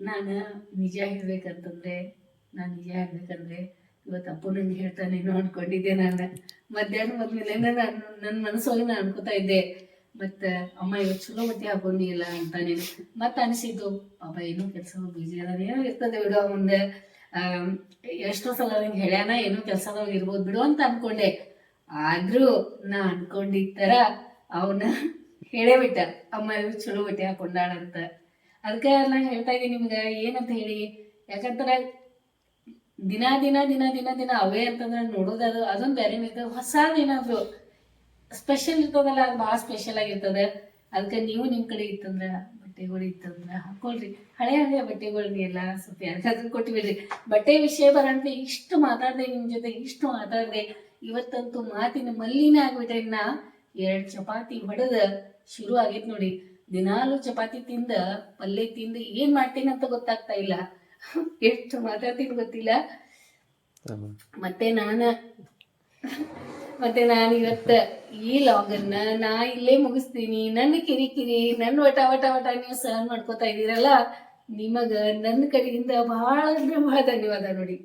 ನಾನು ನಿಜ ಹೇಳ್ಬೇಕಂತಂದ್ರೆ, ನಾನು ನಿಜ ಹೇಳ್ಬೇಕಂದ್ರೆ ಇವತ್ತು ಅಪ್ಪು ನಂಗೆ ಹೇಳ್ತಾನೇನೋ ಅನ್ಕೊಂಡಿದ್ದೆ ನಾನು. ಮಧ್ಯಾಹ್ನ ಬಂದ್ಮೇಲೆ ನಾನು ನನ್ನ ಮನಸ್ಸೊಳಗೆ ನಾನು ಅನ್ಕೋತಾ ಇದ್ದೆ. ಮತ್ತ ಅಮ್ಮ ಇವತ್ತು ಚಲೋ ಬಟ್ಟೆ ಹಾಕೊಂಡಿಲ್ಲ ಅಂತ ನೀನು ಮತ್ತ ಅನಿಸಿದ್ದು, ಪಾಪ ಏನು ಕೆಲಸ ಬಿಜಿ ಅದ ಏನೋ ಇರ್ತದೆ ಬಿಡು ಮುಂದೆ. ಎಷ್ಟೋ ಸಲ ನಂಗೆ ಹೇಳ್ಯಾನ, ಏನೋ ಕೆಲಸದಾಗ ಇರ್ಬೋದು ಬಿಡು ಅಂತ ಅನ್ಕೊಂಡೆ. ಆದ್ರೂ ನಾ ಅನ್ಕೊಂಡಿದ್ದ ತರ ಅವನ್ನ ಹೇಳೇ ಬಿಟ್ಟ, ಅಮ್ಮ ಇವ್ರು ಚಲೋ ಬಟ್ಟೆ ಹಾಕೊಂಡಾಳ ಅಂತ. ಅದಕ್ಕೆ ನಾ ಹೇಳ್ತಾ ಇದ್ದೀನಿ ನಿಮ್ಗ, ಏನಂತ ಹೇಳಿ? ಯಾಕಂದ್ರೆ ದಿನ ದಿನ ದಿನ ದಿನ ದಿನ ಅವೇ ಅಂತಂದ್ರೆ ನೋಡೋದು ಅದು, ಅದೊಂದು ಬೇರೆ ಹೊಸದೇನಾದ್ರು ಸ್ಪೆಷಲ್ ಇರ್ತದಲ್ಲ ಅದು ಭಾಳ ಸ್ಪೆಷಲ್ ಆಗಿರ್ತದೆ. ಅದಕ್ಕೆ ನೀವು ನಿಮ್ಮ ಕಡೆ ಇತ್ತಂದ್ರೆ ಬಟ್ಟೆಗಳು ಇತ್ತಂದ್ರೆ ಹಾಕೊಳ್ರಿ. ಹಳೆ ಹಳೆ ಬಟ್ಟೆಗಳನ್ನ ಎಲ್ಲ ಸ್ವಲ್ಪ ಯಾರಿಗಾದ್ರೂ ಕೊಟ್ಬಿಡ್ರಿ ಬಟ್ಟೆ ವಿಷಯ ಬರಂತೆ ಇಷ್ಟು ಮಾತಾಡ್ದೆ ನಿಮ್ಮ ಜೊತೆ ಇಷ್ಟು ಮಾತಾಡ್ದೆ. ಇವತ್ತಂತೂ ಮಾತಿನ ಮಲ್ಲಿನ ಆಗ್ಬಿಟ್ರೆ ನಾ ಎರಡು ಚಪಾತಿ ಹೊಡೆದ ಶುರು ಆಗೈತೆ ನೋಡಿ. ದಿನಾಲು ಚಪಾತಿ ತಿಂದ ಪಲ್ಯ ತಿಂದ ಏನ್ ಮಾಡ್ತೀನಿ ಅಂತ ಗೊತ್ತಾಗ್ತಾ ಇಲ್ಲ. ಎಷ್ಟು ಮಾತಾಡ್ತೀನಿ ಗೊತ್ತಿಲ್ಲ. ಮತ್ತೆ ನಾನ. ಮತ್ತೆ ನಾನು ಇವತ್ತ ಈ ಲಾಗನ್ನ ನಾ ಇಲ್ಲೇ ಮುಗಿಸ್ತೀನಿ. ನನ್ನ ಕಿರಿಕಿರಿ ನನ್ನ ವಟ ವಟ ವಟ ನೀವು ಸಹನ್ ಮಾಡ್ಕೋತಾ ಇದ್ದೀರಲ್ಲ, ನಿಮಗ ನನ್ನ ಕಡೆಯಿಂದ ಬಹಳ ಅಂದ್ರೆ ಬಹಳ ಧನ್ಯವಾದ ನೋಡಿ.